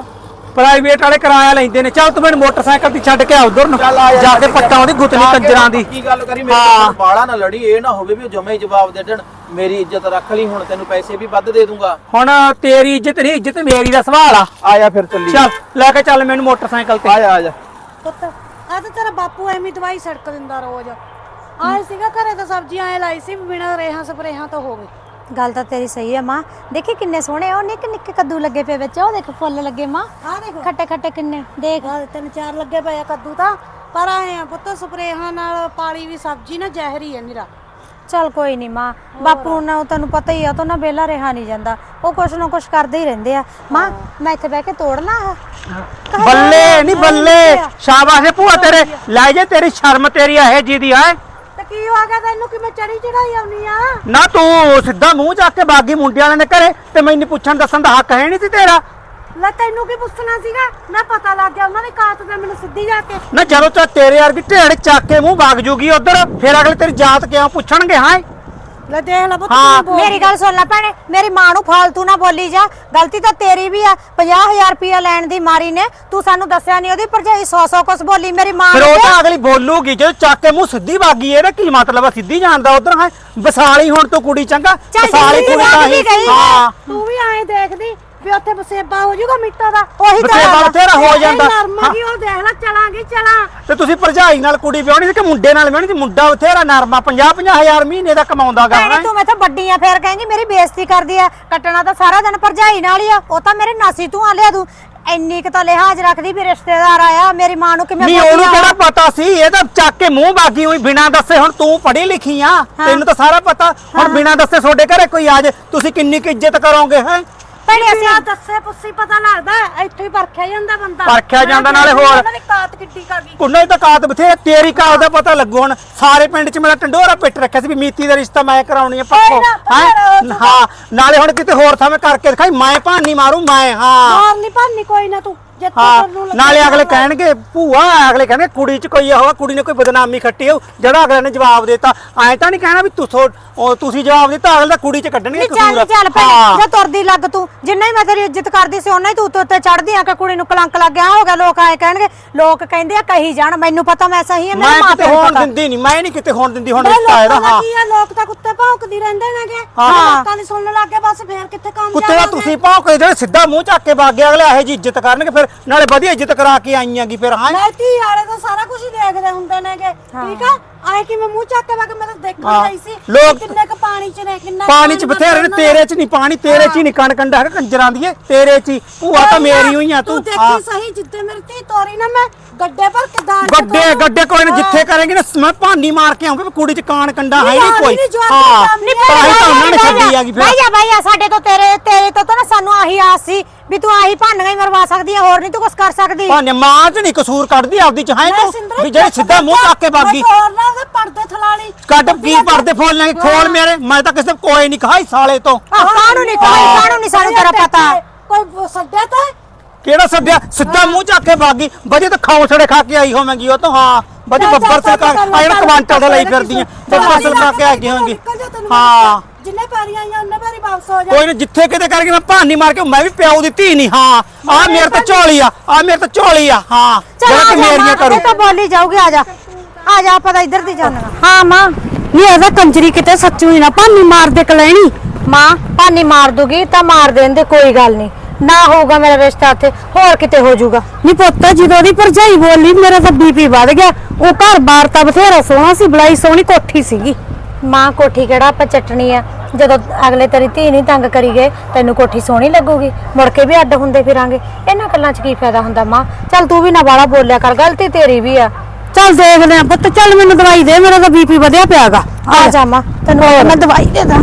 [SPEAKER 1] ਪ੍ਰਾਈਵੇਟ ਵਾਲੇ ਕਿਰਾਇਆ ਲੈਂਦੇ ਨੇ। ਚੱਲ ਤੂੰ ਮੈਨੂੰ ਮੋਟਰਸਾਈਕਲ ਤੇ ਛੱਡ ਕੇ ਆ ਉਧਰ ਨੂੰ।
[SPEAKER 5] ਚੱਲ ਆ ਜਾ
[SPEAKER 1] ਜਾ ਕੇ ਪੱਟਾਂ ਉਹਦੀ ਗੁੱਤਨੀ ਕੰਜਰਾਂ ਦੀ।
[SPEAKER 5] ਪੱਕੀ ਗੱਲ ਕਰੀ? ਮੇਰੇ
[SPEAKER 1] ਹਾਂ।
[SPEAKER 5] ਕੋਲ ਬਾਲਾ ਨਾ ਲੜੀ ਇਹ ਨਾ ਹੋਵੇ ਵੀ ਉਹ ਜਮੇ ਹੀ ਜਵਾਬ ਦੇ ਦੇਣ। ਮੇਰੀ ਇੱਜ਼ਤ ਰੱਖ ਲਈ ਹੁਣ ਤੈਨੂੰ ਪੈਸੇ ਵੀ ਵੱਧ ਦੇ ਦੂੰਗਾ।
[SPEAKER 1] ਹੁਣ ਤੇਰੀ ਇੱਜ਼ਤ ਨਹੀਂ ਇੱਜ਼ਤ ਮੇਰੀ ਦਾ ਸਵਾਲ ਆ।
[SPEAKER 5] ਆਇਆ ਫਿਰ ਚੱਲੀ
[SPEAKER 1] ਚੱਲ ਲੈ ਕੇ ਚੱਲ ਮੈਨੂੰ ਮੋਟਰਸਾਈਕਲ ਤੇ।
[SPEAKER 5] ਆਇਆ ਆ ਜਾ।
[SPEAKER 2] ਪੁੱਤ ਆ ਤਾਂ ਤੇਰਾ ਬਾਪੂ ਐਵੇਂ ਹੀ ਦਵਾਈ ਸੜਕ ਦਿੰਦਾ ਰੋਜ਼। ਆਏ ਸੀਗਾ ਘਰੇ ਤਾਂ ਸਬਜ਼ੀਆਂ ਐ ਲਾਈ ਸੀ ਬਿਨਾਂ ਰੇਹਾਂ ਸਪਰੇਹਾਂ ਤੋਂ ਹੋ ਗਏ।
[SPEAKER 3] ਗੱਲ ਤਾਂ ਤੇਰੀ ਸਹੀ ਹੈ ਮਾਂ। ਦੇਖੀ ਕਿੰਨੇ ਸੋਹਣੇ ਉਹ ਨਿੱਕੇ ਨਿੱਕੇ ਕੱਦੂ ਲੱਗੇ ਪਏ ਵਿੱਚ ਉਹ ਦੇਖ ਫੁੱਲ ਲੱਗੇ ਮਾਂ।
[SPEAKER 2] ਆ ਦੇਖ।
[SPEAKER 3] ਖੱਟੇ ਖੱਟੇ ਕਿੰਨੇ ਦੇਖ।
[SPEAKER 2] ਆਹ ਤਿੰਨ ਚਾਰ ਲੱਗੇ ਪਏ ਆ ਕੱਦੂ ਤਾਂ ਪਰ ਆਏ ਆ ਪੁੱਤ ਸਪਰੇਹਾਂ ਨਾਲ ਪਾਲੀ ਵੀ ਸਬਜ਼ੀ ਨਾ ਜ਼ਹਿਰੀ ਹੈ ਨਿਰਾ।
[SPEAKER 3] ਚੱਲ ਕੋਈ ਨਹੀਂ ਮਾਂ ਬਾਪੂ ਨੂੰ ਤੈਨੂੰ ਪਤਾ ਹੀ ਆ ਉਹ ਤੋਂ ਨਾ ਬੇਲਾ ਰਿਹਾ ਨਹੀਂ ਜਾਂਦਾ। ਉਹ ਕੁਛ ਨਾ ਕੁਛ ਕਰਦੇ ਹੀ ਰਹਿੰਦੇ ਆ। ਮਾਂ ਮੈਂ ਇੱਥੇ ਬਹਿ ਕੇ ਤੋੜਨਾ ਆ।
[SPEAKER 1] ਬੱਲੇ ਨਹੀਂ ਬੱਲੇ ਸ਼ਾਬਾਸ਼ ਏ ਭੂਆ ਤੇਰੇ। ਲੈ ਜੇ ਤੇਰੀ ਸ਼ਰਮ ਤੇਰੀ ਹੈ ਜੀ ਦੀ ਹੈ।
[SPEAKER 2] ਤੇ ਕੀ ਹੋ ਗਿਆ ਤੈਨੂੰ? ਕਿ ਮੈਂ ਚੜੀ ਚੜਾਈ ਆਉਣੀ ਆ?
[SPEAKER 1] ਨਾ ਤੂੰ ਸਿੱਧਾ ਮੂੰਹ ਚੱਕ ਕੇ ਬਾਗੀ ਮੁੰਡਿਆਂ ਵਾਲਿਆਂ ਦੇ ਘਰੇ ਤੇ ਮੈਨੂੰ ਪੁੱਛਣ ਦੱਸਣ ਦਾ ਹੱਕ ਹੈ ਨਹੀਂ ਸੀ ਤੇਰਾ।
[SPEAKER 2] ਲੈ ਤੈਨੂੰ ਕੀ ਪੁੱਛਣਾ ਸੀਗਾ? ਮੈਂ ਪਤਾ ਲੱਗ ਗਿਆ ਉਹਨਾਂ ਦੀ ਕਾਤ ਤੇ ਮੈਨੂੰ ਸਿੱਧੀ ਜਾ ਕੇ।
[SPEAKER 1] ਨਾ ਜਦੋਂ ਤੱਕ ਤੇਰੇ ਵਰਗੀ ਢੇੜ ਚੱਕ ਕੇ ਮੂੰਹ ਵਗ ਜੂਗੀ ਉਧਰ ਫਿਰ ਅਗਲੇ ਤੇਰੀ ਜਾਤ ਕਿਉਂ ਪੁੱਛਣਗੇ ਹਾਂ?
[SPEAKER 2] ਲੈ ਦੇਖ ਲੈ ਪੁੱਤ
[SPEAKER 1] ਹਾਂ,
[SPEAKER 2] ਕਿਵੇਂ
[SPEAKER 3] ਮੇਰੀ ਗੱਲ ਸੁਣ ਲੈ ਭੈਣੇ ਮੇਰੀ ਮਾਂ ਨੂੰ ਫਾਲਤੂ ਨਾ ਬੋਲੀ ਜਾ। ਗਲਤੀ ਤਾਂ ਤੇਰੀ ਵੀ ਆ 50000 ਰੁਪਇਆ ਲੈਣ ਦੀ ਮਾਰੀ ਨੇ। ਤੂੰ ਸਾਨੂੰ ਦੱਸਿਆ ਨਹੀਂ ਉਹਦੀ ਭਰਜਾਈ 100 100 ਕੁਛ ਬੋਲੀ ਮੇਰੀ ਮਾਂ
[SPEAKER 1] ਫਿਰ
[SPEAKER 3] ਨੂੰ।
[SPEAKER 1] ਉਹ
[SPEAKER 3] ਤੇ-
[SPEAKER 1] ਅਗਲੀ ਬੋਲੂਗੀ ਜਦੋਂ ਚੱਕ ਕੇ ਮੂੰਹ ਸਿੱਧੀ ਵਾਗੀ ਇਹਦਾ ਕੀ ਮਤਲਬ ਆ? ਸਿੱਧੀ ਜਾਣਦਾ ਉਧਰ ਹੈ? ਵਿਸਾਲੀ ਹੁਣ ਤੂੰ ਕੁੜੀ ਚੰਗਾ
[SPEAKER 3] ਚੱਲ
[SPEAKER 1] ਵਿਸਾਲੀ ਕੁੜੀ ਤਾਂ ਹੀ
[SPEAKER 3] ਗਈ।
[SPEAKER 1] ਹਾਂ।
[SPEAKER 2] ਤੂੰ ਵੀ ਐਂ ਦੇਖਦੀ ਵੀ ਉੱਥੇ ਬਸੇਬਾ ਹੋ ਜਾਊਗਾ ਮਿੱਟਾ ਦਾ ਉਹੀ
[SPEAKER 1] ਬਸੇਬਾ ਬਥੇਰਾ ਹੋ ਜਾਂਦਾ।
[SPEAKER 2] ਨਰਮਾ ਜੀ ਉਹ ਦੇਖ ਲੈ ਚਲਾਂਗੇ ਚਲਾਂ।
[SPEAKER 1] ਤੇ ਤੁਸੀਂ ਭਰਜਾਈ ਨਾਲ ਕੁੜੀ ਵਿਆਹਣੀ ਸੀ ਕਿ ਮੁੰਡੇ ਨਾਲ ਵਿਆਹਣੀ ਸੀ? ਮੁੰਡਾ ਬਥੇਰਾ ਨਰਮਾ 50 50 ਹਜ਼ਾਰ ਮਹੀਨੇ ਦਾ ਕਮਾਉਂਦਾਗਾ
[SPEAKER 3] ਭੈਣੇ ਤੂੰ ਮੈਥੋਂ ਵੱਡੀ ਆ ਫੇਰ ਕਹੇਂਗੀ ਮੇਰੀ ਬੇਇੱਜ਼ਤੀ ਕਰਦੀ ਆ ਕੱਟਣਾ ਤਾਂ ਸਾਰਾ ਦਿਨ ਭਰਜਾਈ ਨਾਲ ਹੀ ਆ ਉਹ ਤਾਂ ਮੇਰੇ ਨਾਸੀ ਤੂੰ ਆ ਲਿਆ ਤੂੰ ਇੰਨੀ ਕੁ ਤਾਂ ਲਿਹਾਜ਼ ਰੱਖਦੀ ਵੀ ਰਿਸ਼ਤੇਦਾਰ ਆਇਆ ਮੇਰੀ ਮਾਂ ਨੂੰ ਕਿਵੇਂ
[SPEAKER 1] ਨਹੀਂ
[SPEAKER 3] ਬੋਲੀ
[SPEAKER 1] ਉਹਨੂੰ
[SPEAKER 3] ਆ?
[SPEAKER 1] ਕਿਹੜਾ ਪਤਾ ਸੀ? ਇਹ ਤਾਂ ਚੱਕ ਕੇ ਮੂੰਹ ਬਾਗੀ ਹੋਈ ਬਿਨਾਂ ਦੱਸੇ ਹੁਣ ਤੂੰ ਪੜ੍ਹੀ ਲਿਖੀ ਆ ਤੈਨੂੰ ਤਾਂ ਸਾਰਾ ਪਤਾ। ਹੁਣ ਬਿਨਾਂ ਦੱਸੇ ਤੁਹਾਡੇ ਘਰੇ ਕੋਈ ਆ ਜੇ ਤੁਸੀਂ ਕਿੰਨੀ ਕੁ ਇੱਜ਼ਤ ਕਰੋਗੇ ਹੈ?
[SPEAKER 3] ਭੈਣੇ ਅਸੀਂ
[SPEAKER 2] ਅਸੀਂ ਦੱਸੇ ਪੁੱਸੀ ਪਤਾ ਲੱਗਦਾ ਹੈ, ਇੱਥੇ ਹੀ ਪਰਖਿਆ ਜਾਂਦਾ ਬੰਦਾ।
[SPEAKER 1] ਪਰਖਿਆ ਜਾਂਦਾ ਨਾਲੇ ਹੋਰ।
[SPEAKER 2] ਉਹਨਾਂ ਦੀ ਕਾਤ ਕਿੱਡੀ ਕਰ ਗਈ।
[SPEAKER 1] ਕੁੰਨਾ ਹੀ ਤਾਂ ਕਾਤ ਬਥੇ ਤੇਰੀ ਕਾਤ ਦਾ ਪਤਾ ਲੱਗੂ ਹੁਣ। ਸਾਰੇ ਪਿੰਡ 'ਚ ਮੇਰਾ ਟੰਡੋਰਾ ਪਿੱਟ ਰੱਖਿਆ ਸੀ ਵੀ ਮੀਤੀ ਦਾ ਰਿਸ਼ਤਾ ਮੈਂ ਕਰਾਉਣੀ ਆ ਪੱਕੋ
[SPEAKER 2] ਕੋਈ ਨਾ,
[SPEAKER 1] ਹੈਂ?
[SPEAKER 2] ਨਾ,
[SPEAKER 1] ਹਾਂ ਨਾਲੇ ਹੁਣ ਕਿਤੇ ਹੋਰ ਥਾਂ ਮੈਂ ਕਰਕੇ ਦਿਖਾਈ ਮੈਂ ਭਾਨੀ ਮਾਰੂ ਮੈਂ ਹਾਂ।
[SPEAKER 2] ਮਾਰ ਨਹੀਂ ਭੰਨੀ ਕੋਈ ਨਾ ਤੂੰ। ਜਿੱਥੇ
[SPEAKER 1] ਹਾਂ
[SPEAKER 2] ਲੱਗੇ
[SPEAKER 1] ਨਾਲੇ ਅਗਲੇ। ਕਹਿਣਗੇ ਭੂਆ ਅਗਲੇ ਕਹਿੰਦੇ ਕੁੜੀ 'ਚ ਕੋਈ ਹੋਆ ਕੁੜੀ ਨੇ ਕੋਈ ਬਦਨਾਮੀ ਖੱਟੀ ਹੋ ਜਿਹੜਾ ਅਗਲੇ ਨੇ ਜਵਾਬ ਦਿੱਤਾ ਐਂ ਤਾਂ ਨਹੀਂ ਕਹਿਣਾ ਵੀ ਤੂੰ ਥੋ- ਉਹ ਤੁਸੀਂ ਜਵਾਬ ਦਿੱਤਾ ਅਗਲੇ ਤਾਂ ਕੁੜੀ 'ਚ ਕੱਢਣਗੇ
[SPEAKER 3] ਨਹੀਂ ਚੱਲ
[SPEAKER 1] ਕਸੂਰ
[SPEAKER 3] ਚੱਲ ਭੈਣੇ
[SPEAKER 1] ਹਾਂ।
[SPEAKER 3] ਜੇ ਤੁਰਦੀ ਲੱਗ ਤੂੰ ਜਿੰਨਾ ਹੀ ਮੈਂ ਤੇਰੀ ਇੱਜ਼ਤ ਕਰਦੀ ਸੀ ਉਹਨਾਂ ਹੀ ਤੂੰ ਉੱਤੇ ਚੜਦੀ ਆ ਕਿ ਕੁੜੀ ਨੂੰ ਕਲੰਕ ਲੱਗ ਗਿਆ ਹੋ ਗਿਆ ਲੋਕ ਆਏ ਕਹਿਣਗੇ ਲੋਕ ਕਹਿੰਦੇ ਆ ਕਹੀ ਜਾਣ ਮੈਨੂੰ ਪਤਾ ਮੈਂ ਸਹੀ ਆ ਮੇਰੇ
[SPEAKER 1] ਮੈਂ
[SPEAKER 3] ਮਾਂ
[SPEAKER 1] ਕਿਤੇ
[SPEAKER 3] ਪਿਓ
[SPEAKER 1] ਹੋਣ ਦਿੰਦੀ ਨਹੀਂ ਮੈਂ ਨਹੀਂ ਕਿਤੇ ਹੋਣ ਦਿੰਦੀ ਹੁਣ
[SPEAKER 2] ਬਈ
[SPEAKER 1] ਰਿਸ਼ਤਾ ਇਹਦਾ
[SPEAKER 2] ਲੋਕਾਂ ਦਾ
[SPEAKER 1] ਹਾਂ
[SPEAKER 2] ਕੀ ਆ ਲੋਕ ਤਾਂ ਕੁੱਤੇ ਭੌਂਕਦੀ ਰਹਿੰਦੇ ਨੇਗੇ
[SPEAKER 1] ਹਾਂ।
[SPEAKER 2] ਲੋਕਾਂ ਦੀ ਸੁਣਨ ਲੱਗ ਗਏ ਬਸ ਫੇਰ ਕਿੱਥੇ ਕੰਮ
[SPEAKER 1] ਕੁੱਤੇ ਦਾ ਤੁਸੀਂ ਭੌਂਕਦੇ ਜਿਹੜੇ ਸਿੱਧਾ ਮੂੰਹ ਚੱਕ ਕੇ ਵਗ ਗਏ ਅਗਲੇ ਇਹੋ ਜੀ ਇੱਜ਼ਤ ਕਰਨਗੇ ਫਿਰ ਨਾਲੇ ਵਧੀਆ ਇੱਜ਼ਤ ਕਰਾ ਕੇ ਆਈਆਂਗੀ ਫਿਰ ਹਾਂ
[SPEAKER 2] ਮੈਂ ਧੀ ਵਾਲੇ ਤਾਂ ਸਾਰਾ ਕੁਝ ਹੀ ਦੇਖਦੇ ਹੁੰਦੇ ਨੇਗੇ ਠੀਕ ਆ ਆਏ ਕਿ ਮੈਂ ਮੂੰਹ ਚੱਕ ਕੇ ਵਾ ਕੇ ਮੈਂ ਤਾਂ ਦੇਖਣ
[SPEAKER 1] ਹਾਂ।
[SPEAKER 2] ਸੀ
[SPEAKER 1] ਲੋਕ-
[SPEAKER 2] ਕਿੰਨੇ ਕ ਪਾਣੀ ਚ ਨੇ ਕਿੰਨਾ ਕੁ
[SPEAKER 1] ਪਾਣੀ 'ਚ ਬਥੇਰੇ ਨੇ ਤੇਰੇ 'ਚ ਨਹੀਂ ਪਾਣੀ ਤੇਰੇ 'ਚ ਹੀ ਨਹੀਂ ਕਣ ਕੰਡਾ ਹੈਗਾ ਕੰਜਰਾਂ ਦੀ ਏ, ਤੇਰੇ 'ਚ ਹੀ ਭੂਆ ਤਾਂ ਮੇਰੀ ਹੋਈ ਆ ਤੂੰ
[SPEAKER 2] ਤੂੰ
[SPEAKER 1] ਹਾਂ।
[SPEAKER 2] ਦੇਖੀ ਸਹੀ ਜਿੱਦੇ ਮੇਰੀ ਧੀ ਤੋਰੀ ਨਾ ਮੈਂ ਗੱਡੇ ਭਰ ਕੇ ਚ
[SPEAKER 1] ਗੱਡੇ। ਗੱਡੇ ਕੋਈ ਨਾ। ਜਿੱਥੇ ਕਰੇਂਗੇ ਨਾ ਮੈਂ ਭਾਂਡੀ ਮਾਰ ਕੇ ਆਉਂਗੀ ਕੁੜੀ 'ਚ ਕਾਣ ਕੰਡਾ ਹੈ
[SPEAKER 2] ਨਹੀਂ,
[SPEAKER 1] ਕੋਈ ਹਾਂ ਤਾਂ ਹੀ ਤਾਂ ਉਹਨਾਂ ਨੇ ਛੱਡੀ ਆਗੀ ਫਿਰ
[SPEAKER 3] ਭਾਈ ਜਾ ਭਾਈ ਆ ਸਾਡੇ ਤੋਂ ਤੇਰੇ ਤੇਰੇ ਤੋਂ ਤਾਂ ਨਾ ਸਾਨੂੰ ਆਹੀ ਆਸ ਸੀ ਵੀ ਤੂੰ ਆਹੀ ਭਾਂਡੀਆਂ ਹੀ ਮਰਵਾ ਸਕਦੀ ਆ ਹੋਰ ਨਹੀਂ ਤੂੰ ਕੁਝ ਕਰ ਸਕਦੀ।
[SPEAKER 1] ਭਾਂਡੇ ਮਾਂ 'ਚ ਨਹੀਂ ਕਸੂਰ ਕੱਢਦੀ ਆਪਦੀ 'ਚ ਹੈ ਤੂੰ? ਵੀ ਜਿਹੜੇ ਸਿੱਧਾ ਮੂੰਹ ਚੱਕ ਕੇ ਬਾਗੀ
[SPEAKER 2] ਮੈਂ ਹੋਰ ਨਾ ਉਹਦੇ ਪਰਦੇ ਥਲਾਲੀ।
[SPEAKER 1] ਕੱਢ ਕੀ ਪਰਦੇ ਫੋਲ ਲੈਂਗੇ ਖੋਲ ਮੇਰੇ ਮੈਂ ਤਾਂ ਕਿਸੇ ਕੋਈ ਨਹੀਂ ਖਾਈ ਸਾਲੇ ਤੋਂ।
[SPEAKER 3] ਆਹ ਕਾਹਨੂੰ ਨਹੀਂ ਕੋਈ ਕਾਹਨੂੰ ਨਹੀਂ ਸਾਨੂੰ ਤੇਰਾ ਪਤਾ?
[SPEAKER 2] ਕੋਈ ਸੱਦਿਆ ਤਾਂ?
[SPEAKER 1] ਕਿਹੜਾ ਸੱਦਿਆ? ਸਿੱਧਾ ਮੂੰਹ ਚੱਕ ਕੇ ਬਾਗੀ ਵਜੇ ਤਾਂ ਖੌਸੜੇ ਖਾ ਕੇ ਆਈ ਹੋਵੇਂਗੀ ਉਹ ਤੋਂ ਹਾਂ।
[SPEAKER 2] ਚੱਲ,
[SPEAKER 1] ਬੱਬਰ ਸਰਕਾਰ ਆ ਜਿਹੜਾ ਕਮਾਂਟਰ ਦਾ ਲਈ
[SPEAKER 2] ਚੱਲ,
[SPEAKER 1] ਫਿਰਦੀ ਆ
[SPEAKER 2] ਚੱਲ,
[SPEAKER 1] ਬੱਬਰ ਸਰਕਾਰ ਕੇ ਆ
[SPEAKER 2] ਚੱਲ,
[SPEAKER 1] ਗਈ ਹੋਵੇਂਗੀ
[SPEAKER 2] ਨਿਕਲ ਜਾ ਤੈਨੂੰ
[SPEAKER 1] ਹਾਂ।
[SPEAKER 2] ਜਿੰਨੇ ਪੈਰੀਆਂ ਆਈਆਂ ਉਹਨੇ ਪੈਰੀ ਵਾਪਸ ਹੋ ਜਾ।
[SPEAKER 1] ਕੋਈ ਨਾ ਜਿੱਥੇ ਕਿਤੇ ਕਰਕੇ ਮੈਂ ਭਾਨੀ ਮਾਰ ਕੇ ਮੈਂ ਵੀ ਪਿਓ ਦੀ ਧੀ ਨਹੀਂ ਹਾਂ। ਆ ਮੇਰੇ ਤਾਂ ਝੋਲੀ ਆ ਆ ਮੇਰੇ ਤਾਂ ਝੋਲੀ ਆ ਹਾਂ। ਜਿਹੜਾ ਕਿ ਮੇਰੀਆਂ ਕਰੂ।
[SPEAKER 3] ਤਾਂ ਬੋਲੀ ਜਾਊਗੀ ਆ ਜਾ। ਆ ਜਾ ਆਪਾਂ ਤਾਂ ਇੱਧਰ ਦੀ ਜਾਣਾ। ਹਾਂ ਮਾਂ।
[SPEAKER 2] ਨਹੀਂ ਇਹਦਾ ਕੰਜਰੀ ਕਿਤੇ ਸੱਚੂ ਹੀ ਨਾ ਭਾਨੀ ਮਾਰ ਦੇ ਕਲੈਣੀ
[SPEAKER 3] ਮਾਂ ਭਾਨੀ ਮਾਰ ਦੂਗੀ ਤਾਂ ਮਾਰ ਦੇਣ ਦੇ ਕੋਈ ਗੱਲ ਨਹੀਂ ਨਾ ਹੋਊਗਾ ਮੇਰਾ ਰਿਸ਼ਤਾ ਉੱਥੇ ਹੋਰ ਕਿਤੇ ਹੋ ਜਾਊਗਾ।
[SPEAKER 2] ਨਹੀਂ ਪੁੱਤ ਜਦੋਂ ਉਹਦੀ ਭਰਜਾਈ ਬੋਲੀ ਮੇਰਾ ਤਾਂ ਬੀਪੀ ਵੱਧ ਗਿਆ। ਉਹ ਘਰ ਬਾਰ ਤਾਂ ਬਥੇਰਾ ਸੋਹਣਾ ਸੀ ਬਲਾਈ ਸੋਹਣੀ ਕੋਠੀ ਸੀਗੀ।
[SPEAKER 3] ਮਾਂ ਕੋਠੀ ਕਿਹੜਾ ਆਪਾਂ ਚੱਟਣੀ ਆ? ਜਦੋਂ ਅਗਲੇ ਤੇਰੀ ਧੀ ਨਹੀਂ ਤੰਗ ਕਰੀ ਗਏ ਤੈਨੂੰ ਕੋਠੀ ਸੋਹਣੀ ਲੱਗੂਗੀ। ਮੁੜ ਕੇ ਵੀ ਅੱਡ ਹੁੰਦੇ ਫਿਰਾਂਗੇ। ਇਹਨਾਂ ਗੱਲਾਂ 'ਚ ਕੀ ਫਾਇਦਾ ਹੁੰਦਾ ਮਾਂ? ਚੱਲ ਤੂੰ ਵੀ ਨਾ ਬਾਲਾ ਬੋਲਿਆ ਕਰ ਗਲਤੀ ਤੇਰੀ ਵੀ ਆ।
[SPEAKER 2] ਚੱਲ ਦੇਖਦੇ ਆ ਪੁੱਤ ਚੱਲ ਮੈਨੂੰ ਦਵਾਈ ਦੇ ਮੇਰਾ ਤਾਂ ਬੀਪੀ ਵਧਿਆ ਪਿਆਗਾ।
[SPEAKER 3] ਆ ਜਾ। ਮਾਂ ਤੈਨੂੰ
[SPEAKER 2] ਮੈਂ ਦਵਾਈ ਦੇ ਦਾਂ।